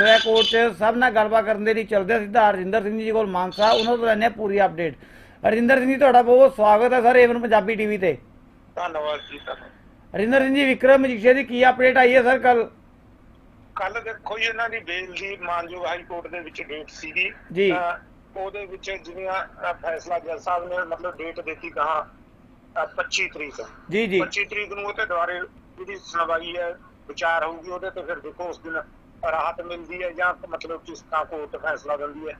ਹੋਇਆ ਕੋਰਟ 'ਚ ਸਭ ਨਾਲ ਗੱਲਬਾਤ ਕਰਨ ਦੇ ਲਈ ਚੱਲਦੇ ਸਿੱਧਾ ਹਰਜਿੰਦਰ ਸਿੰਘ ਜੀ ਕੋਲ ਮਾਨਸਾ ਉਹਨਾਂ ਤੋਂ ਲੈਣੇ ਪੂਰੀ ਅਪਡੇਟ ਹਰਜਿੰਦਰ ਸਿੰਘ ਜੀ ਤੁਹਾਡਾ ਬਹੁਤ ਸਵਾਗਤ ਹੈ ਸਰ ਏਵਨ ਪੰਜਾਬੀ ਟੀਵੀ ਤੇ। ਧੰਨਵਾਦ ਜੀ ਸਰ। ਹਰਜਿੰਦਰ ਸਿੰਘ ਜੀ ਵਿਕਰਮ ਮਜੀਠੀਆ ਦੀ ਕੀ ਅਪਡੇਟ ਆਈ ਹੈ ਸਰ ਕੱਲ ਕੱਲ ਦੇਖੋ ਜੀ ਇਹਨਾਂ ਦੀ ਬੇਲ ਦੀ ਮਾਨਯੋਗ ਹਾਈ ਕੋਰਟ ਦੇ ਵਿੱਚ ਡੇਟ ਸੀਗੀ। ਜੀ। ਉਹਦੇ ਵਿੱਚ ਜਿਹੜੀਆਂ ਫੈਸਲਾ ਜੱਜ ਸਾਹਿਬ ਨੇ ਮਤਲਬ ਡੇਟ ਦਿੱਤੀ ਕਹਾ 25 ਤਰੀਕ। ਜੀ ਜੀ। 25 ਤਰੀਕ ਨੂੰ ਉਹਤੇ ਦੁਆਰੇ ਜਿਹੜੀ ਸੁਣਵਾਈ ਹੈ ਵਿਚਾਰ ਹੋਊਗੀ ਉਹਦੇ ਤੇ ਫਿਰ ਦੇਖੋ ਉਸ ਦਿਨ ਰਾਹਤ ਮਿਲਦੀ ਹੈ ਜਾਂ ਮਤਲਬ ਕਿਸ ਤਰ੍ਹਾਂ ਕੋਰਟ ਫੈਸਲਾ ਦਿੰਦੀ ਹੈ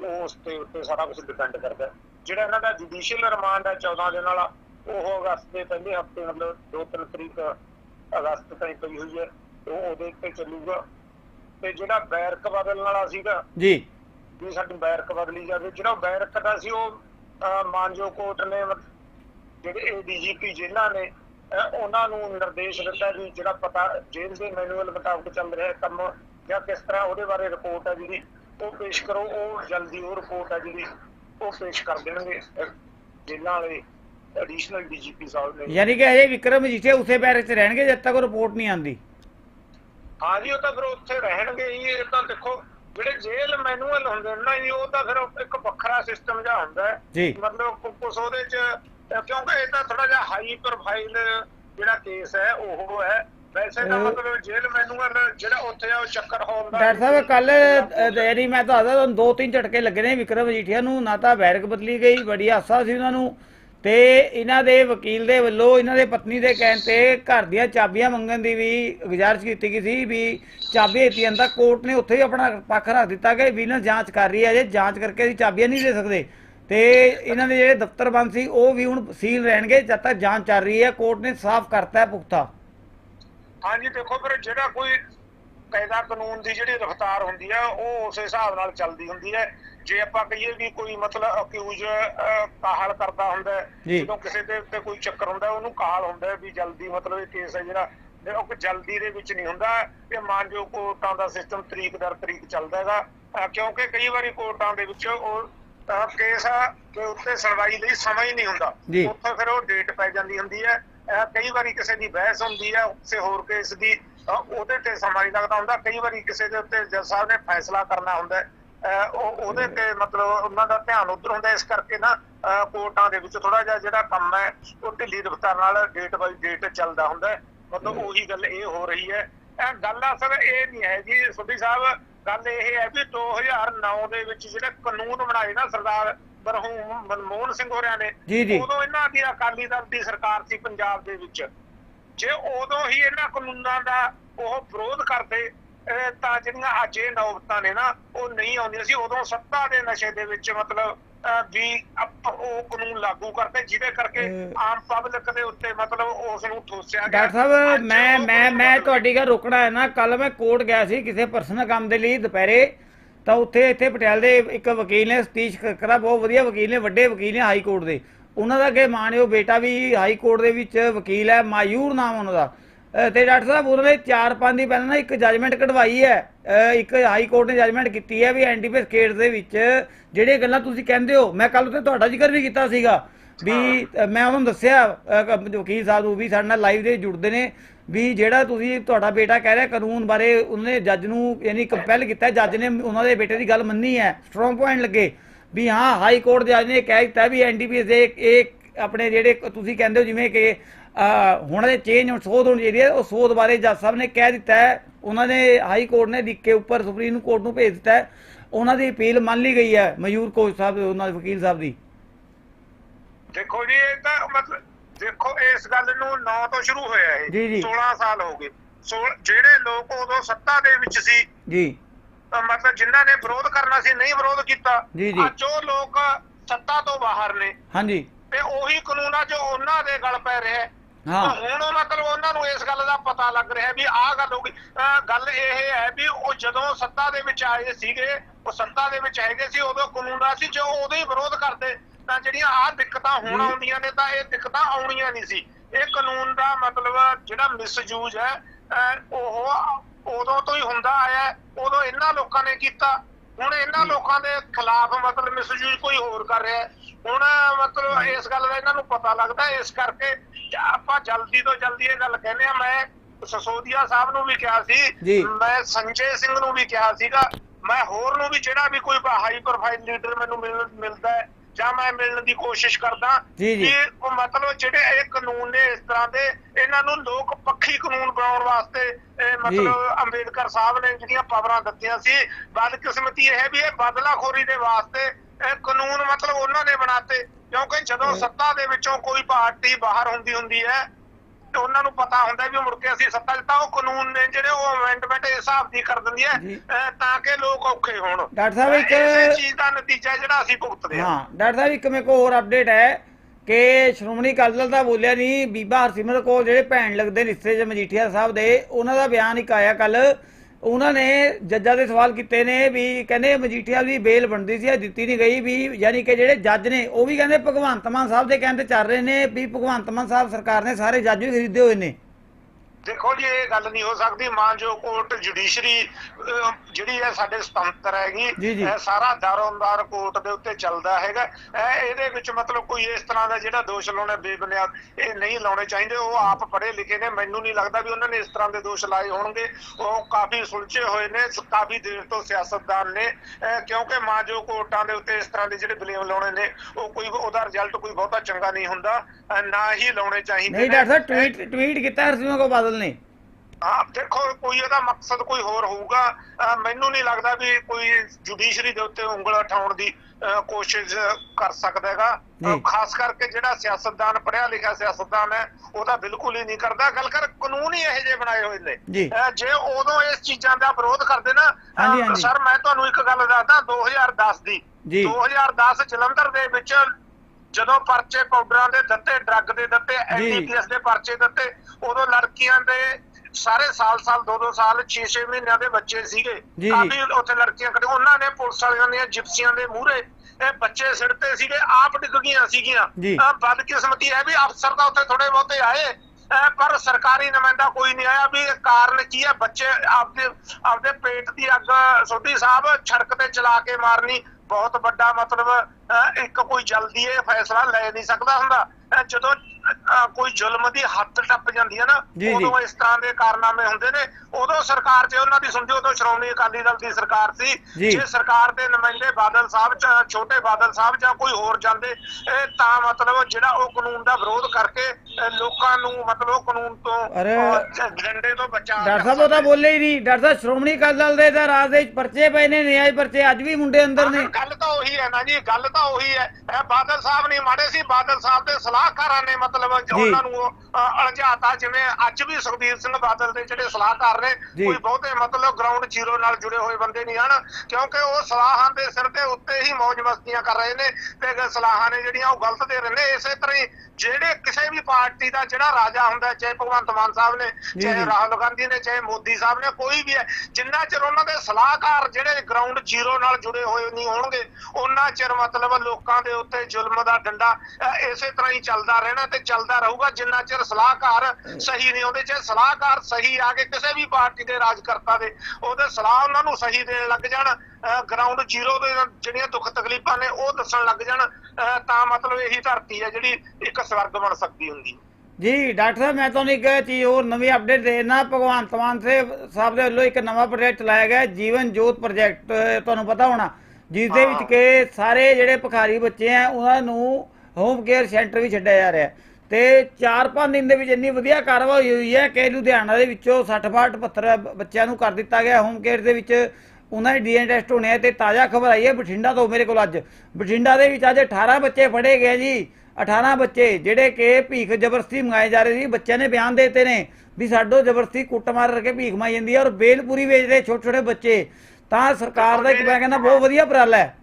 ਉਹ ਉਸ ਤੇ ਉੱਤੇ ਸਾਰਾ ਕੁਝ ਡਿਪੈਂਡ ਕਰਦਾ। ਜਿਹੜਾ ਇਹਨਾਂ ਦਾ ਜੁਡੀਸ਼ੀਅਲ ਰਿਮਾਂਡ ਹੈ 14 ਦਿਨ ਵਾਲਾ ਉਹ ਅਗਸਤ ਦੇ ਪਹਿਲੇ ਹਫ਼ਤੇ ਮਤਲਬ 2-3 ਤਰੀਕ ਅਗਸਤ ਤਾਈਂ ਪਈ ਹੋਈ ਹੈ ਉਹ ਉਹਦੇ ਉੱਤੇ ਚੱਲੂਗਾ ਤੇ ਜਿਹੜਾ ਬੈਰਕ ਬਦਲਣ ਵਾਲਾ ਸੀਗਾ ਜੀ ਵੀ ਸਾਡੀ ਬੈਰਕ ਬਦਲੀ ਜਾਵੇ ਜਿਹੜਾ ਬੈਰਕ ਦਾ ਸੀ ਉਹ ਮਾਨਜੋ ਕੋਰਟ ਨੇ ਜਿਹੜੇ ਏਡੀਜੀਪੀ ਜੇਲ੍ਹਾਂ ਨੇ ਉਹਨਾਂ ਨੂੰ ਨਿਰਦੇਸ਼ ਦਿੱਤਾ ਵੀ ਜਿਹੜਾ ਪਤਾ ਜੇਲ੍ਹ ਦੇ ਮੈਨੂਅਲ ਮੁਤਾਬਕ ਚੱਲ ਰਿਹਾ ਕੰਮ ਜਾਂ ਕਿਸ ਤਰ੍ਹਾਂ ਉਹਦੇ ਬਾਰੇ ਰਿਪੋਰਟ ਹੈ ਜਿਹੜੀ ਉਹ ਪੇਸ਼ ਕਰੋ ਉਹ ਜਲਦੀ ਉਹ ਰਿਪੋਰਟ ਹੈ ਜਿਹੜੀ ਉਹ ਪੇਸ਼ ਕਰ ਦੇਣਗੇ ਜੇਲ੍ਹਾਂ ਵਾਲੇ ਐਡੀਸ਼ਨਲ ਡੀਜੀਪੀ ਸਾਹਿਬ ਨੇ। ਯਾਨੀ ਕਿ ਅਜੇ ਵਿਕਰਮ ਮਜੀਠੀਆ ਉਸੇ ਬੈਰਕ 'ਚ ਰਹਿਣਗੇ ਜਦ ਤੱਕ ਰਿਪੋਰਟ ਨਹੀਂ ਆਂਦੀ ਹਾਂ ਜੀ ਉਹ ਤਾਂ ਫਿਰ ਉੱਥੇ ਰਹਿਣਗੇ ਹੀ ਇਹ ਤਾਂ ਦੇਖੋ ਜਿਹੜੇ ਜੇਲ੍ਹ ਮੈਨੂਅਲ ਹੁੰਦੇ ਨੇ ਨਾ ਜੀ ਉਹ ਤਾਂ ਫਿਰ ਇੱਕ ਵੱਖਰਾ ਸਿਸਟਮ ਜਿਹਾ ਹੁੰਦਾ ਹੈ। ਮਤਲਬ ਕੁ- ਕੁਛ ਉਹਦੇ ਚ ਕਿਉਂਕਿ ਇਹ ਤਾਂ ਥੋੜਾ ਜਿਹਾ ਹਾਈ ਪ੍ਰੋਫਾਈਲ ਜਿਹੜਾ ਕੇਸ ਹੈ ਉਹ ਹੈ। ਵੈਸੇ ਤਾਂ ਮਤਲਬ ਜੇਲ੍ਹ ਮੈਨੂਅਲ ਜਿਹੜਾ ਉੱਥੇ ਆ ਉਹ ਚੱਕਰ ਹੋਣ ਦਾ ਡਾਕਟਰ ਸਾਹਿਬ ਕੱਲ ਯਾਨੀ ਮੈਂ ਦੱਸਦਾ ਤੁਹਾਨੂੰ ਦੋ ਤਿੰਨ ਝਟਕੇ ਲੱਗੇ ਨੇ ਵਿਕਰਮ ਮਜੀਠੀਆ ਨੂੰ ਨਾ ਤਾਂ ਬੈਰਕ ਬਦਲੀ ਗਈ ਬੜੀ ਹਾਸਾ ਸੀ ਉਹਨਾਂ ਨੂੰ। ਤੇ ਇਹਨਾਂ ਦੇ ਵਕੀਲ ਦੇ ਵੱਲੋਂ ਇਹਨਾਂ ਦੇ ਪਤਨੀ ਦੇ ਕਹਿਣ ਤੇ ਘਰ ਦੀਆਂ ਚਾਬੀਆਂ ਮੰਗਣ ਦੀ ਵੀ ਗੁਜ਼ਾਰਿਸ਼ ਕੀਤੀ ਗਈ ਸੀ ਵੀ ਚਾਬੀਆਂ ਦਿੱਤੀਆਂ ਤਾਂ ਕੋਰਟ ਨੇ ਉੱਥੇ ਹੀ ਆਪਣਾ ਪੱਖ ਰੱਖ ਦਿੱਤਾ ਕਿ ਵਿਜੀਲੈਂਸ ਜਾਂਚ ਕਰ ਰਹੀ ਹੈ ਜੇ ਜਾਂਚ ਕਰਕੇ ਅਸੀਂ ਚਾਬੀਆਂ ਨਹੀਂ ਦੇ ਸਕਦੇ। ਤੇ ਇਹਨਾਂ ਦੇ ਜਿਹੜੇ ਦਫ਼ਤਰ ਬੰਦ ਸੀ ਉਹ ਵੀ ਹੁਣ ਸੀਲ ਰਹਿਣਗੇ ਜਦ ਤੱਕ ਜਾਂਚ ਚੱਲ ਰਹੀ ਹੈ ਕੋਰਟ ਨੇ ਸਾਫ਼ ਕਰਤਾ ਹੈ ਪੁਖਤਾ। ਹਾਂਜੀ ਦੇਖੋ ਫਿਰ ਜਿਹੜਾ ਕੋਈ ਕਾਇਦਾ ਕਾਨੂੰਨ ਦੀ ਜਿਹੜੀ ਰਫ਼ਤਾਰ ਹੁੰਦੀ ਹੈ ਉਹ ਉਸ ਹਿਸਾਬ ਨਾਲ ਚੱਲਦੀ ਹੁੰਦੀ ਹੈ। ਜੇ ਆਪਾਂ ਕਹੀਏ ਵੀ ਕੋਈ ਮਤਲਬ ਅਕਿਊਜ਼ ਕਾਹਲ ਕਰਦਾ ਹੁੰਦਾ। ਜਦੋਂ ਕਿਸੇ ਦੇ ਉੱਤੇ ਕੋਈ ਚੱਕਰ ਹੁੰਦਾ ਉਹਨੂੰ ਕਾਹਲ ਹੁੰਦਾ ਵੀ ਜਲਦੀ ਮਤਲਬ ਇਹ ਕੇਸ ਹੈ ਜਿਹੜਾ ਉਹ ਕੋਈ ਜਲਦੀ ਦੇ ਵਿੱਚ ਨਹੀਂ ਹੁੰਦਾ ਇਹ ਮਾਨਜੋ ਕੋਰਟਾਂ ਦਾ ਸਿਸਟਮ ਤਰੀਕ ਦਰ ਤਰੀਕ ਚੱਲਦਾ ਹੈਗਾ। ਕਿਉਂਕਿ ਕਈ ਵਾਰੀ ਕੋਰਟਾਂ ਦੇ ਵਿੱਚ ਉਹ ਅਹ ਕੇਸ ਆ ਕਿ ਉੱਤੇ ਸੁਣਵਾਈ ਲਈ ਸਮਾਂ ਹੀ ਨਹੀਂ ਹੁੰਦਾ। ਉੱਥੇ ਫਿਰ ਉਹ ਡੇਟ ਪੈ ਜਾਂਦੀ ਹੁੰਦੀ ਹੈ। ਕਈ ਵਾਰੀ ਕਿਸੇ ਦੀ ਬਹਿਸ ਹੁੰਦੀ ਹੈ ਕਿਸੇ ਹੋਰ ਕੇਸ ਦੀ ਉਹਦੇ ਤੇ ਸਮਾਂ ਨਹੀਂ ਲੱਗਦਾ ਹੁੰਦਾ। ਕਈ ਵਾਰੀ ਕਿਸੇ ਦੇ ਉੱਤੇ ਜੱਜ ਸਾਹਿਬ ਨੇ ਫੈਸਲਾ ਕਰਨਾ ਹੁੰਦਾ ਉਹ ਉਹਦੇ ਤੇ ਮਤਲਬ ਉਹਨਾਂ ਦਾ ਧਿਆਨ ਉਧਰ ਹੁੰਦਾ ਇਸ ਕਰਕੇ ਨਾ ਕੋਰਟਾਂ ਦੇ ਵਿੱਚ ਥੋੜਾ ਜਿਹਾ ਜਿਹੜਾ ਕੰਮ ਹੈ ਉਹ ਢਿੱਲੀ ਰਫ਼ਤਾਰ ਨਾਲ ਡੇਟ ਬਾਈ ਡੇਟ ਚੱਲਦਾ ਹੁੰਦਾ ਮਤਲਬ ਉਹੀ ਗੱਲ ਇਹ ਹੋ ਰਹੀ ਹੈ। ਇਹ ਗੱਲ ਅਸਲ ਇਹ ਨਹੀਂ ਹੈ ਜੀ ਸੁਧੀ ਸਾਹਿਬ ਗੱਲ ਇਹ ਹੈ ਵੀ 2009 ਦੇ ਵਿੱਚ ਜਿਹੜੇ ਕਾਨੂੰਨ ਬਣਾਏ ਨਾ ਸਰਦਾਰ ਬਰਹੂਮ ਮਨਮੋਹਨ ਸਿੰਘ ਹੋਰਿਆਂ ਨੇ। ਉਦੋਂ ਇਹਨਾਂ ਦੀ ਅਕਾਲੀ ਦਲ ਦੀ ਸਰਕਾਰ ਸੀ ਪੰਜਾਬ ਦੇ ਵਿੱਚ ਜੇ ਉਦੋਂ ਹੀ ਇਹਨਾਂ ਕਾਨੂੰਨਾਂ ਦਾ ਉਹ ਵਿਰੋਧ ਕਰਦੇ ਤਾਂ ਜਿਹੜੀਆਂ ਅੱਜ ਇਹ ਨੌਬਤਾਂ ਨੇ ਨਾ ਉਹ ਨਹੀਂ ਆਉਂਦੀਆਂ ਸੀ ਉਦੋਂ ਸੱਤਾ ਦੇ ਨਸ਼ੇ ਦੇ ਵਿੱਚ ਮਤਲਬ ਵੀ ਉਹ ਕਾਨੂੰਨ ਲਾਗੂ ਕਰਦੇ ਜਿਹਦੇ ਕਰਕੇ ਆਮ ਪਬਲਿਕ ਦੇ ਉੱਤੇ ਮਤਲਬ ਉਸ ਨੂੰ ਠੋਸਿਆ ਗਿਆ। ਡਾਕਟਰ ਸਾਹਿਬ ਮੈਂ ਮੈਂ ਮੈਂ ਤੁਹਾਡੀ ਗੱਲ ਰੋਕਣਾ ਹੈ ਨਾ। ਕੱਲ ਮੈਂ ਕੋਰਟ ਗਿਆ ਸੀ ਕਿਸੇ ਪਰਸਨਲ ਕੰਮ ਦੇ ਲਈ ਦੁਪਹਿਰੇ। ਤਾਂ ਉੱਥੇ ਇੱਥੇ ਪਟਿਆਲੇ ਦੇ ਇੱਕ ਵਕੀਲ ਨੇ ਸਤੀਸ਼ ਕਰਕਰਾ ਬਹੁਤ ਵਧੀਆ ਵਕੀਲ ਨੇ ਵੱਡੇ ਵਕੀਲ ਨੇ ਹਾਈ ਕੋਰਟ ਦੇ। ਉਹਨਾਂ ਦਾ ਅੱਗੇ ਮਾਣਿਓ ਬੇਟਾ ਵੀ ਹਾਈ ਕੋਰਟ ਦੇ ਵਿੱਚ ਵਕੀਲ ਹੈ ਮਾਯੂਰ ਨਾਮ ਉਹਨਾਂ ਦਾ। ਤੇ ਡਾਕਟਰ ਸਾਹਿਬ ਉਹਨਾਂ ਨੇ 4-5 ਦੀ ਪਹਿਲਾਂ ਨਾ ਇੱਕ ਜੱਜਮੈਂਟ ਕਢਵਾਈ ਹੈ। ਇੱਕ ਹਾਈ ਕੋਰਟ ਨੇ ਜੱਜਮੈਂਟ ਕੀਤੀ ਹੈ ਵੀ ਐਂਟੀਪੇਸ ਕੇਸ ਦੇ ਵਿੱਚ ਜਿਹੜੀਆਂ ਗੱਲਾਂ ਤੁਸੀਂ ਕਹਿੰਦੇ ਹੋ ਮੈਂ ਕੱਲ ਉੱਥੇ ਤੁਹਾਡਾ ਜ਼ਿਕਰ ਵੀ ਕੀਤਾ ਸੀਗਾ ਵੀ ਮੈਂ ਉਹਨਾਂ ਨੂੰ ਦੱਸਿਆ ਵਕੀਲ ਸਾਹਿਬ ਨੂੰ ਵੀ ਸਾਡੇ ਨਾਲ ਲਾਈਵ ਦੇ ਜੁੜਦੇ ਨੇ ਵੀ ਜਿਹੜਾ ਤੁਸੀਂ ਤੁਹਾਡਾ ਬੇਟਾ ਕਹਿ ਰਿਹਾ ਕਾਨੂੰਨ ਬਾਰੇ ਉਹਨੇ ਜੱਜ ਨੂੰ ਯਾਨੀ ਕੰਪੈਲ ਕੀਤਾ ਜੱਜ ਨੇ ਉਹਨਾਂ ਦੇ ਬੇਟੇ ਦੀ ਗੱਲ ਮੰਨੀ ਹੈ। ਸਟਰੋਂਗ ਪੁਆਇੰਟ ਲੱਗੇ ਵੀ ਹਾਂ ਹਾਈ ਕੋਰਟ ਦੇ ਜੱਜ ਨੇ ਕਹਿ ਦਿੱਤਾ ਵੀ ਐਨਡੀਪੀਐਸ ਦੇ ਇਹ ਆਪਣੇ ਜਿਹੜੇ ਤੁਸੀਂ ਕਹਿੰਦੇ ਹੋ ਜਿਵੇਂ ਕਿ ਹੁਣ ਦੇ ਚੇਂਜ ਸੋਧ ਹੋਣੀ ਚਾਹੀਦੀ ਹੈ। ਉਹ ਸੋਧ ਬਾਰੇ ਜੱਜ ਸਾਹਿਬ ਨੇ ਕਹਿ ਦਿੱਤਾ ਹੈ। ਉਹਨਾਂ ਨੇ ਹਾਈ ਕੋਰਟ ਨੇ ਲਿਖ ਕੇ ਉੱਪਰ ਸੁਪਰੀਮ ਕੋਰਟ ਨੂੰ ਭੇਜ ਦਿੱਤਾ ਹੈ। ਉਹਨਾਂ ਦੀ ਅਪੀਲ ਮੰਨ ਲਈ ਗਈ ਹੈ ਮਯੂਰ ਕੋਚ ਸਾਹਿਬ ਉਹਨਾਂ ਦੇ ਵਕੀਲ ਸਾਹਿਬ ਦੀ। ਦੇਖੋ ਜੀ ਇਹ ਤਾਂ ਮਤਲਬ ਦੇਖੋ ਇਸ ਗੱਲ ਨੂੰ 9 ਤੋਂ ਸ਼ੁਰੂ ਹੋਇਆ ਇਹ। ਜੀ, ਜੀ। 16 ਸਾਲ ਹੋ ਗਏ। ਸੋ ਜਿਹੜੇ ਲੋਕ ਉਦੋਂ ਸੱਤਾ ਦੇ ਵਿੱਚ ਸੀ ਜੀ। ਮਤਲਬ ਜਿਨ੍ਹਾਂ ਨੇ ਵਿਰੋਧ ਕਰਨਾ ਸੀ ਨਹੀਂ ਵਿਰੋਧ ਕੀਤਾ। ਅੱਜ ਉਹ ਲੋਕ ਸੱਤਾ ਤੋਂ ਬਾਹਰ ਨੇ। ਹਾਂਜੀ। ਤੇ ਉਹੀ ਕਾਨੂੰਨ ਆ ਜੋ ਉਹਨਾਂ ਦੇ ਗਲ ਪੈ ਰਿਹਾ ਹੈ ਹੁਣ ਮਤਲਬ ਉਹਨਾਂ ਨੂੰ ਇਸ ਗੱਲ ਦਾ ਪਤਾ ਲੱਗ ਰਿਹਾ ਵੀ ਆਹ ਗੱਲ ਹੋ ਗਈ ਗੱਲ ਇਹ ਹੈ ਵੀ ਉਹ ਜਦੋਂ ਸੱਤਾ ਦੇ ਵਿੱਚ ਆਏ ਸੀਗੇ ਉਹ ਸੱਤਾ ਦੇ ਵਿੱਚ ਹੈਗੇ ਸੀ ਉਦੋਂ ਕਾਨੂੰਨ ਆ ਸੀ ਜੋ ਉਦੋਂ ਹੀ ਵਿਰੋਧ ਕਰਦੇ ਤਾਂ ਜਿਹੜੀਆਂ ਆਹ ਦਿੱਕਤਾਂ ਹੁਣ। ਆਉਂਦੀਆਂ ਨੇ ਤਾਂ ਇਹ ਦਿੱਕਤਾਂ ਆਉਣੀਆਂ ਨਹੀਂ ਸੀ ਇਹ ਕਾਨੂੰਨ ਦਾ ਮਤਲਬ ਜਿਹੜਾ ਮਿਸਯੂਜ਼ ਹੈ ਉਹ ਉਦੋਂ ਤੋਂ ਹੀ ਹੁੰਦਾ ਆਇਆ। ਉਦੋਂ ਇਹਨਾਂ ਲੋਕਾਂ ਨੇ ਕੀਤਾ ਹੁਣ ਇਹਨਾਂ ਲੋਕਾਂ ਦੇ ਖਿਲਾਫ ਮਤਲਬ ਮਿਸਯੂਜ਼ ਕੋਈ ਹੋਰ ਕਰ ਰਿਹਾ। ਹੁਣ ਮਤਲਬ ਇਸ ਗੱਲ ਦਾ ਇਹਨਾਂ ਨੂੰ ਪਤਾ ਲੱਗਦਾ ਇਸ ਕਰਕੇ ਆਪਾਂ ਜਲਦੀ ਤੋਂ ਜਲਦੀ ਇਹ ਗੱਲ ਕਹਿੰਦੇ ਆ ਮੈਂ ਸਸੋਦੀਆ ਸਾਹਿਬ ਨੂੰ ਵੀ ਕਿਹਾ। ਸੀ ਮੈਂ ਸੰਜੇ ਸਿੰਘ ਨੂੰ ਵੀ ਕਿਹਾ ਸੀਗਾ। ਮੈਂ ਹੋਰ ਨੂੰ ਵੀ ਜਿਹੜਾ ਵੀ ਕੋਈ ਹਾਈ ਪ੍ਰੋਫਾਈਲ ਲੀਡਰ ਮੈਨੂੰ ਮਿਲ- ਮਿਲਦਾ ਹੈ ਜਾਂ ਮੈਂ ਮਿਲਣ ਦੀ ਕੋਸ਼ਿਸ਼ ਕਰਦਾ ਜੀ, ਜੀ। ਕਿ ਉਹ ਮਤਲਬ ਜਿਹੜੇ ਇਹ ਕਾਨੂੰਨ ਨੇ ਇਸ ਤਰ੍ਹਾਂ ਦੇ ਇਹਨਾਂ ਨੂੰ ਲੋਕ ਪੱਖੀ ਕਾਨੂੰਨ ਬਣਾਉਣ ਵਾਸਤੇ ਇਹ ਮਤਲਬ ਅੰਬੇਦਕਰ ਸਾਹਿਬ ਨੇ ਜਿਹੜੀਆਂ ਪਾਵਰਾਂ ਦਿੱਤੀਆਂ ਸੀ ਬਦਕਿਸਮਤੀ ਇਹ ਹੈ ਵੀ ਇਹ ਬਦਲਾਖੋਰੀ ਦੇ ਵਾਸਤੇ ਇਹ ਕਾਨੂੰਨ ਮਤਲਬ ਉਹਨਾਂ ਨੇ ਬਣਾਤੇ। ਕਿਉਂਕਿ ਜਦੋਂ ਸੱਤਾ ਦੇ ਵਿੱਚੋਂ ਕੋਈ ਪਾਰਟੀ ਬਾਹਰ ਹੁੰਦੀ ਹੁੰਦੀ ਹੈ ਉਹਨਾਂ ਨੂੰ ਪਤਾ ਹੁੰਦਾ ਵੀ ਮੁੜ ਕੇ ਅਸੀਂ ਸੱਤਾ 'ਚ ਤਾਂ ਉਹ ਕਾਨੂੰਨ ਨੇ ਜਿਹੜੇ ਉਹ ਅਮੈਂਡਮੈਂਟ ਇਸ ਹਿਸਾਬ ਦੀ ਕਰ ਦਿੰਦੀ ਹੈ ਤਾਂ ਕਿ ਲੋਕ ਔਖੇ ਹੋਣ। ਡਾਕਟਰ ਸਾਹਿਬ ਇੱਕ- ਇਸੇ ਚੀਜ਼ ਦਾ ਨਤੀਜਾ ਜਿਹੜਾ ਅਸੀਂ ਭੁਗਤਦੇ ਹਾਂ। ਹਾਂ ਡਾਕਟਰ ਸਾਹਿਬ ਇੱਕ ਮੇਰੇ ਕੋਲ ਹੋਰ ਅਪਡੇਟ ਹੈ ਕਿ ਸ਼੍ਰੋਮਣੀ ਅਕਾਲੀ ਦਲ ਦਾ ਬੋਲਿਆ ਨਹੀਂ ਬੀਬਾ ਹਰਸਿਮਰਤ ਕੌਰ ਜਿਹੜੇ ਭੈਣ ਲੱਗਦੇ ਨੇ ਰਿਸ਼ਤੇ 'ਚ ਮਜੀਠੀਆ ਸਾਹਿਬ ਦੇ ਉਹਨਾਂ ਦਾ ਬਿਆਨ ਇੱਕ ਆਇਆ ਕੱਲ ਉਹਨਾਂ ਨੇ ਜੱਜਾਂ ਦੇ ਸਵਾਲ ਕੀਤੇ ਨੇ ਵੀ ਕਹਿੰਦੇ ਮਜੀਠੀਆ ਵੀ ਬੇਲ ਬਣਦੀ ਸੀ ਦਿੱਤੀ ਨਹੀਂ ਗਈ ਵੀ ਯਾਨੀ ਕਿ ਜਿਹੜੇ ਜੱਜ ਨੇ, ਉਹ ਵੀ ਕਹਿੰਦੇ ਭਗਵੰਤ ਮਾਨ ਸਾਹਿਬ ਦੇ ਕਹਿੰਦੇ ਚੱਲ ਰਹੇ ਨੇ ਵੀ ਭਗਵੰਤ ਮਾਨ ਸਾਹਿਬ ਸਰਕਾਰ ਨੇ ਸਾਰੇ ਜੱਜ ਵੀ ਖਰੀਦੇ ਹੋਏ ਨੇ। ਦੇਖੋ ਜੀ ਇਹ ਗੱਲ ਨਹੀਂ ਹੋ ਸਕਦੀ। ਮਾਨਜੋ ਕੋਰਟ ਜੁਡੀਸ਼ਰੀ ਜਿਹੜੀ ਹੈ ਸਾਡੇ ਸੁਤੰਤਰ ਹੈਗੀ ਜੀ, ਜੀ। ਇਹ ਸਾਰਾ ਦਾਰੋਮਦਾਰ ਕੋਰਟ ਦੇ ਉੱਤੇ ਚੱਲਦਾ ਹੈਗਾ। ਇਹ ਇਹਦੇ ਵਿੱਚ ਮਤਲਬ ਕੋਈ ਇਸ ਤਰ੍ਹਾਂ ਦਾ ਜਿਹੜਾ ਦੋਸ਼ ਲਾਉਣਾ ਬੇਬੁਨਿਆਦ ਇਹ ਨਹੀਂ ਲਾਉਣੇ ਚਾਹੀਦੇ। ਉਹ ਆਪ ਪੜ੍ਹੇ ਲਿਖੇ ਨੇ। ਮੈਨੂੰ ਨਹੀਂ ਲੱਗਦਾ ਵੀ ਉਹਨਾਂ ਨੇ ਇਸ ਤਰ੍ਹਾਂ ਦੇ ਦੋਸ਼ ਲਾਏ ਹੋਣਗੇ। ਉਹ ਕਾਫੀ ਸੁਲਝੇ ਹੋਏ ਨੇ। ਕਾਫੀ ਦੇਰ ਤੋਂ ਸਿਆਸਤਦਾਨ ਨੇ। ਕਿਉਂਕਿ ਮਾਨਜੋ ਕੋਰਟਾਂ ਦੇ ਉੱਤੇ ਇਸ ਤਰ੍ਹਾਂ ਦੇ ਜਿਹੜੇ ਬਲੇਮ ਲਾਉਣੇ ਨੇ ਉਹ ਕੋਈ ਉਹਦਾ ਰਿਜ਼ਲਟ ਕੋਈ ਬਹੁਤਾ ਚੰਗਾ ਨਹੀਂ ਹੁੰਦਾ। ਨਾ ਹੀ ਲਾਉਣੇ ਚਾਹੀਦੇ ਨਹੀਂ। ਡਾਕਟਰ ਸਾਹਿਬ ਟਵੀਟ ਟਵੀਟ ਕੀਤਾ ਹਰਸਿਮਰਤ ਕੌਰ ਬਾਦਲ ਨੇ ਹਾਂ ਦੇਖੋ ਕੋਈ ਇਹਦਾ ਮਕਸਦ ਕੋਈ ਹੋਰ ਹੋਊਗਾ ਮੈਨੂੰ ਨਹੀਂ ਲੱਗਦਾ ਵੀ ਕੋਈ ਜੁਡੀਸ਼ਰੀ ਦੇ ਉੱਤੇ ਉਂਗਲ ਉਠਾਉਣ ਦੀ ਕੋਸ਼ਿਸ਼ ਕਰ ਸਕਦਾ ਹੈਗਾ। ਖਾਸ ਕਰਕੇ ਜਿਹੜਾ ਸਿਆਸਤਦਾਨ ਪੜ੍ਹਿਆ ਲਿਖਿਆ ਸਿਆਸਤਦਾਨ ਹੈ ਉਹ ਤਾਂ ਬਿਲਕੁਲ ਹੀ ਨਹੀਂ ਕਰਦਾ ਗੱਲ ਕਰ ਕਾਨੂੰਨ ਹੀ ਇਹੋ ਜਿਹੇ ਬਣਾਏ ਹੋਏ ਨੇ ਜੀ। ਉਦੋਂ ਇਸ ਚੀਜ਼ਾਂ ਦਾ ਵਿਰੋਧ ਕਰਦੇ ਨਾ। ਸਰ ਮੈਂ ਤੁਹਾਨੂੰ ਇੱਕ ਗੱਲ ਦੱਸਦਾ 2010 ਦੀ ਜੀ। 2010 ਜਲੰਧਰ ਦੇ ਵਿੱਚ ਜਦੋਂ ਪਰਚੇ ਪਾਊਡਰਾਂ ਦੇ ਦਿੱਤੇ ਡਰੱਗ ਦੇ ਦਿੱਤੇ। ਐਨਡੀਪੀਐਸ ਦੇ ਪਰਚੇ ਦਿੱਤੇ ਉਦੋਂ ਲੜਕੀਆਂ ਦੇ ਸਾਰੇ ਸਾਲ ਸਾਲ ਦੋ ਦੋ ਸਾਲ 6-6 ਮਹੀਨਿਆਂ ਦੇ ਬੱਚੇ ਸੀਗੇ। ਕਾਫੀ ਉੱਥੇ ਲੜਕੀਆਂ ਕੱਢ ਉਹਨਾਂ ਨੇ ਪੁਲਿਸ ਵਾਲਿਆਂ ਦੀਆਂ ਜਿਪਸੀਆਂ ਦੇ ਮੂਹਰੇ ਇਹ ਬੱਚੇ ਸਿੱਟਦੇ ਸੀਗੇ ਆਪ ਡਿੱਗ ਗਈਆਂ ਸੀਗੀਆਂ ਬਦਕਿਸਮਤੀ ਹੈ ਵੀ ਅਫਸਰ ਤਾਂ ਉੱਥੇ ਥੋੜੇ ਬਹੁਤੇ ਆਏ ਪਰ ਸਰਕਾਰੀ ਨੁਮਾਇੰਦਾ ਕੋਈ ਨਹੀਂ ਆਇਆ ਵੀ ਕਾਰਨ ਕੀ ਹੈ ਬੱਚੇ ਆਪਦੇ ਆਪਦੇ ਪੇਟ ਦੀ ਅੱਗ ਸੋਢੀ ਸਾਹਿਬ ਛੜਕ ਤੇ ਚਲਾ ਕੇ ਮਾਰਨੀ ਬਹੁਤ ਵੱਡਾ ਮਤਲਬ ਅਹ ਇੱਕ ਕੋਈ ਜਲਦੀ ਇਹ ਫੈਸਲਾ ਲੈ ਨਹੀਂ ਸਕਦਾ ਹੁੰਦਾ। ਜਦੋਂ ਕੋਈ ਜ਼ੁਲਮ ਦੀ ਹੱਦ ਟੱਪ ਜਾਂਦੀ ਹੈ ਨਾ। ਉਦੋਂ ਇਸ ਤਰ੍ਹਾਂ ਦੇ ਕਾਰਨਾਮੇ ਹੁੰਦੇ ਨੇ। ਉਦੋਂ ਸਰਕਾਰ ਜੇ ਉਹਨਾਂ ਦੀ ਸਮਝੋ ਉਦੋਂ ਸ਼੍ਰੋਮਣੀ ਅਕਾਲੀ ਦਲ ਦੀ ਸਰਕਾਰ। ਸੀ। ਜੇ। ਸਰਕਾਰ ਦੇ ਨੁਮਾਇੰਦੇ ਬਾਦਲ ਸਾਹਿਬ ਚ ਛੋਟੇ ਬਾਦਲ ਸਾਹਿਬ ਜਾਂ ਕੋਈ ਹੋਰ ਜਾਂਦੇ ਇਹ ਤਾਂ ਮਤਲਬ ਜਿਹੜਾ ਉਹ ਕਾਨੂੰਨ ਦਾ ਵਿਰੋਧ ਕਰਕੇ ਲੋਕਾਂ ਨੂੰ ਮਤਲਬ ਉਹ ਕਾਨੂੰਨ ਤੋਂ ਡੰਡੇ ਤੋਂ ਬਚਾ ਡਾਕਟਰ ਸਾਹਿਬ ਉਹ ਤਾਂ ਬੋਲੇ ਹੀ ਨਹੀਂ। ਡਾਕਟਰ ਸਾਹਿਬ ਸ਼੍ਰੋਮਣੀ ਅਕਾਲੀ ਦਲ ਦੇ ਤਾਂ ਰਾਜ ਦੇ ਪਰਚੇ ਪਏ ਨੇ ਨਿਆਇ ਪਰਚੇ ਅੱਜ ਵੀ ਮੁੰਡੇ ਅੰਦਰ ਨੇ। ਗੱਲ ਤਾਂ ਉਹੀ ਹੈ ਨਾ ਜੀ ਗੱਲ ਤਾਂ ਉਹੀ ਹੈ। ਇਹ ਬਾਦਲ ਸਾਹਿਬ ਨਹੀਂ ਮਾੜੇ ਸੀ ਬਾਦਲ ਸਾਹਿਬ ਦੇ ਸਲਾਹਕਾਰਾਂ ਨੇ ਮਤਲਬ ਉਹਨਾਂ ਨੂੰ ਅਹ, ਅਲਝਾਤਾ ਜਿਵੇਂ ਅੱਜ ਵੀ ਸੁਖਬੀਰ ਸਿੰਘ ਬਾਦਲ ਦੇ ਜਿਹੜੇ ਸਲਾਹਕਾਰ ਨੇ। ਕੋਈ ਬਹੁਤੇ ਮਤਲਬ ਗਰਾਊਂਡ ਜ਼ੀਰੋ ਨਾਲ ਜੁੜੇ ਹੋਏ ਬੰਦੇ ਨਹੀਂ ਹਨ ਕਿਉਂਕਿ ਉਹ ਸਲਾਹਾਂ ਦੇ ਸਿਰ ਦੇ ਉੱਤੇ ਹੀ ਮौज ਮਸਤੀਆਂ ਕਰ ਰਹੇ ਨੇ ਤੇ ਸਲਾਹਾਂ ਨੇ ਜਿਹੜੀਆਂ ਉਹ ਗਲਤ ਦੇ ਰਹੇ ਨੇ ਇਸੇ ਤਰ੍ਹਾਂ ਹੀ ਜਿਹੜੇ ਕਿਸੇ ਵੀ ਪਾਰਟੀ ਦਾ ਜਿਹੜਾ ਰਾਜਾ ਹੁੰਦਾ ਚਾਹੇ ਭਗਵੰਤ ਮਾਨ ਸਾਹਿਬ ਨੇ ਚਾਹੇ। ਰਾਹੁਲ ਗਾਂਧੀ ਨੇ ਚਾਹੇ ਮੋਦੀ ਸਾਹਿਬ ਨੇ ਕੋਈ ਵੀ ਹੈ ਜਿੰਨਾ ਚਿਰ ਉਹਨਾਂ ਦੇ ਸਲਾਹਕਾਰ ਜਿਹੜੇ ਗਰਾਊਂਡ ਜ਼ੀਰੋ ਨਾਲ ਜੁੜੇ ਹੋਏ ਨਹੀਂ ਹੋਣਗੇ ਉਹਨਾਂ ਚਿਰ ਮਤਲਬ ਲੋਕਾਂ ਦੇ ਉੱਤੇ ਜ਼ੁਲਮ ਦਾ ਡੰਡਾ ਇਸੇ ਤਰ੍ਹਾਂ ਹੀ ਚੱਲਦਾ ਰਹਿਣਾ ਤੇ ਚੱਲਦਾ ਰਹੂਗਾ ਜਿੰਨਾ ਚਿਰ ਸਲਾਹਕਾਰ ਸਹੀ ਨਹੀਂ ਹੁੰਦੇ ਜੇ ਸਲਾਹਕਾਰ ਸਹੀ ਆ ਕੇ ਕਿਸੇ ਵੀ ਪਾਰਟੀ ਦੇ ਰਾਜਕਰਤਾ ਦੇ ਉਹਦੇ ਸਲਾਹ ਉਹਨਾਂ ਨੂੰ ਸਹੀ ਦੇਣ ਲੱਗ ਜਾਣ ਗਰਾਊਂਡ ਜ਼ੀਰੋ ਦੇ ਜਿਹੜੀਆਂ ਦੁੱਖ ਤਕਲੀਫਾਂ ਨੇ ਉਹ ਦੱਸਣ ਲੱਗ ਜਾਣ ਤਾਂ ਮਤਲਬ ਇਹੀ ਧਰਤੀ ਹੈ ਜਿਹੜੀ ਇੱਕ ਸਵਰਗ ਬਣ ਸਕਦੀ ਹੁੰਦੀ ਹੈ ਜੀ ਡਾਕਟਰ ਸਾਹਿਬ ਮੈਂ ਤੁਹਾਨੂੰ ਇੱਕ ਚੀਜ਼ ਹੋਰ ਨਵੀਂ ਅਪਡੇਟ ਦੇਣਾ ਭਗਵੰਤ ਮਾਨ ਸਾਹਿਬ ਦੇ ਵੱਲੋਂ ਇੱਕ ਨਵਾਂ ਪ੍ਰੋਜੈਕਟ ਚਲਾਇਆ ਗਿਆ ਜੀਵਨ ਜੋਤ ਪ੍ਰੋਜੈਕਟ ਤੁਹਾਨੂੰ ਪਤਾ ਹੋਣਾ ਜਿਸ ਦੇ ਵਿੱਚ। ਕਿ ਸਾਰੇ ਜਿਹੜੇ ਭਿਖਾਰੀ ਬੱਚੇ ਆ ਉਹਨਾਂ ਨੂੰ ਹੋਮ ਕੇਅਰ ਸੈਂਟਰ ਵੀ ਛੱਡਿਆ ਜਾ ਰਿਹਾ ਹੈ। ਤੇ 4-5 ਦਿਨ ਦੇ ਵਿੱਚ ਇੰਨੀ ਵਧੀਆ ਕਾਰਵਾਈ ਹੋਈ ਹੈ ਕਿ ਲੁਧਿਆਣਾ ਦੇ ਵਿੱਚੋਂ 60-62 72 ਬੱਚਿਆਂ ਨੂੰ ਕਰ ਦਿੱਤਾ ਗਿਆ। ਹੋਮ ਕੇਅਰ ਦੇ ਵਿੱਚ ਉਹਨਾਂ ਦੇ ਡੀਐਨਏ ਟੈਸਟ ਹੋਣੇ ਆ ਤੇ ਤਾਜ਼ਾ ਖਬਰ ਆਈ ਹੈ ਬਠਿੰਡਾ ਤੋਂ ਮੇਰੇ ਕੋਲ ਅੱਜ। ਬਠਿੰਡਾ ਦੇ ਵਿੱਚ ਅੱਜ 18 ਬੱਚੇ ਫੜੇ ਗਏ ਜੀ। 18 ਬੱਚੇ ਜਿਹੜੇ ਕਿ ਭੀਖ ਜ਼ਬਰਦਸਤੀ ਮੰਗਾਏ ਜਾ ਰਹੇ ਸੀ। ਬੱਚਿਆਂ ਨੇ ਬਿਆਨ ਦਿੱਤੇ ਨੇ ਵੀ ਸਾਡੋ ਜ਼ਬਰਦਸਤੀ ਕੁੱਟਮਾਰ ਕਰਕੇ ਭੀਖ ਮੰਗਾਈ ਜਾਂਦੀ ਹੈ ਔਰ ਬੇਲਪੂਰੀ ਵੇਚਦੇ ਛੋਟੇ ਛੋਟੇ ਬੱਚੇ। ਤਾਂ ਸਰਕਾਰ ਦਾ ਇੱਕ ਮੈਂ ਕਹਿੰਦਾ ਬਹੁਤ ਵਧੀਆ ਉਪਰਾਲਾ ਹੈ।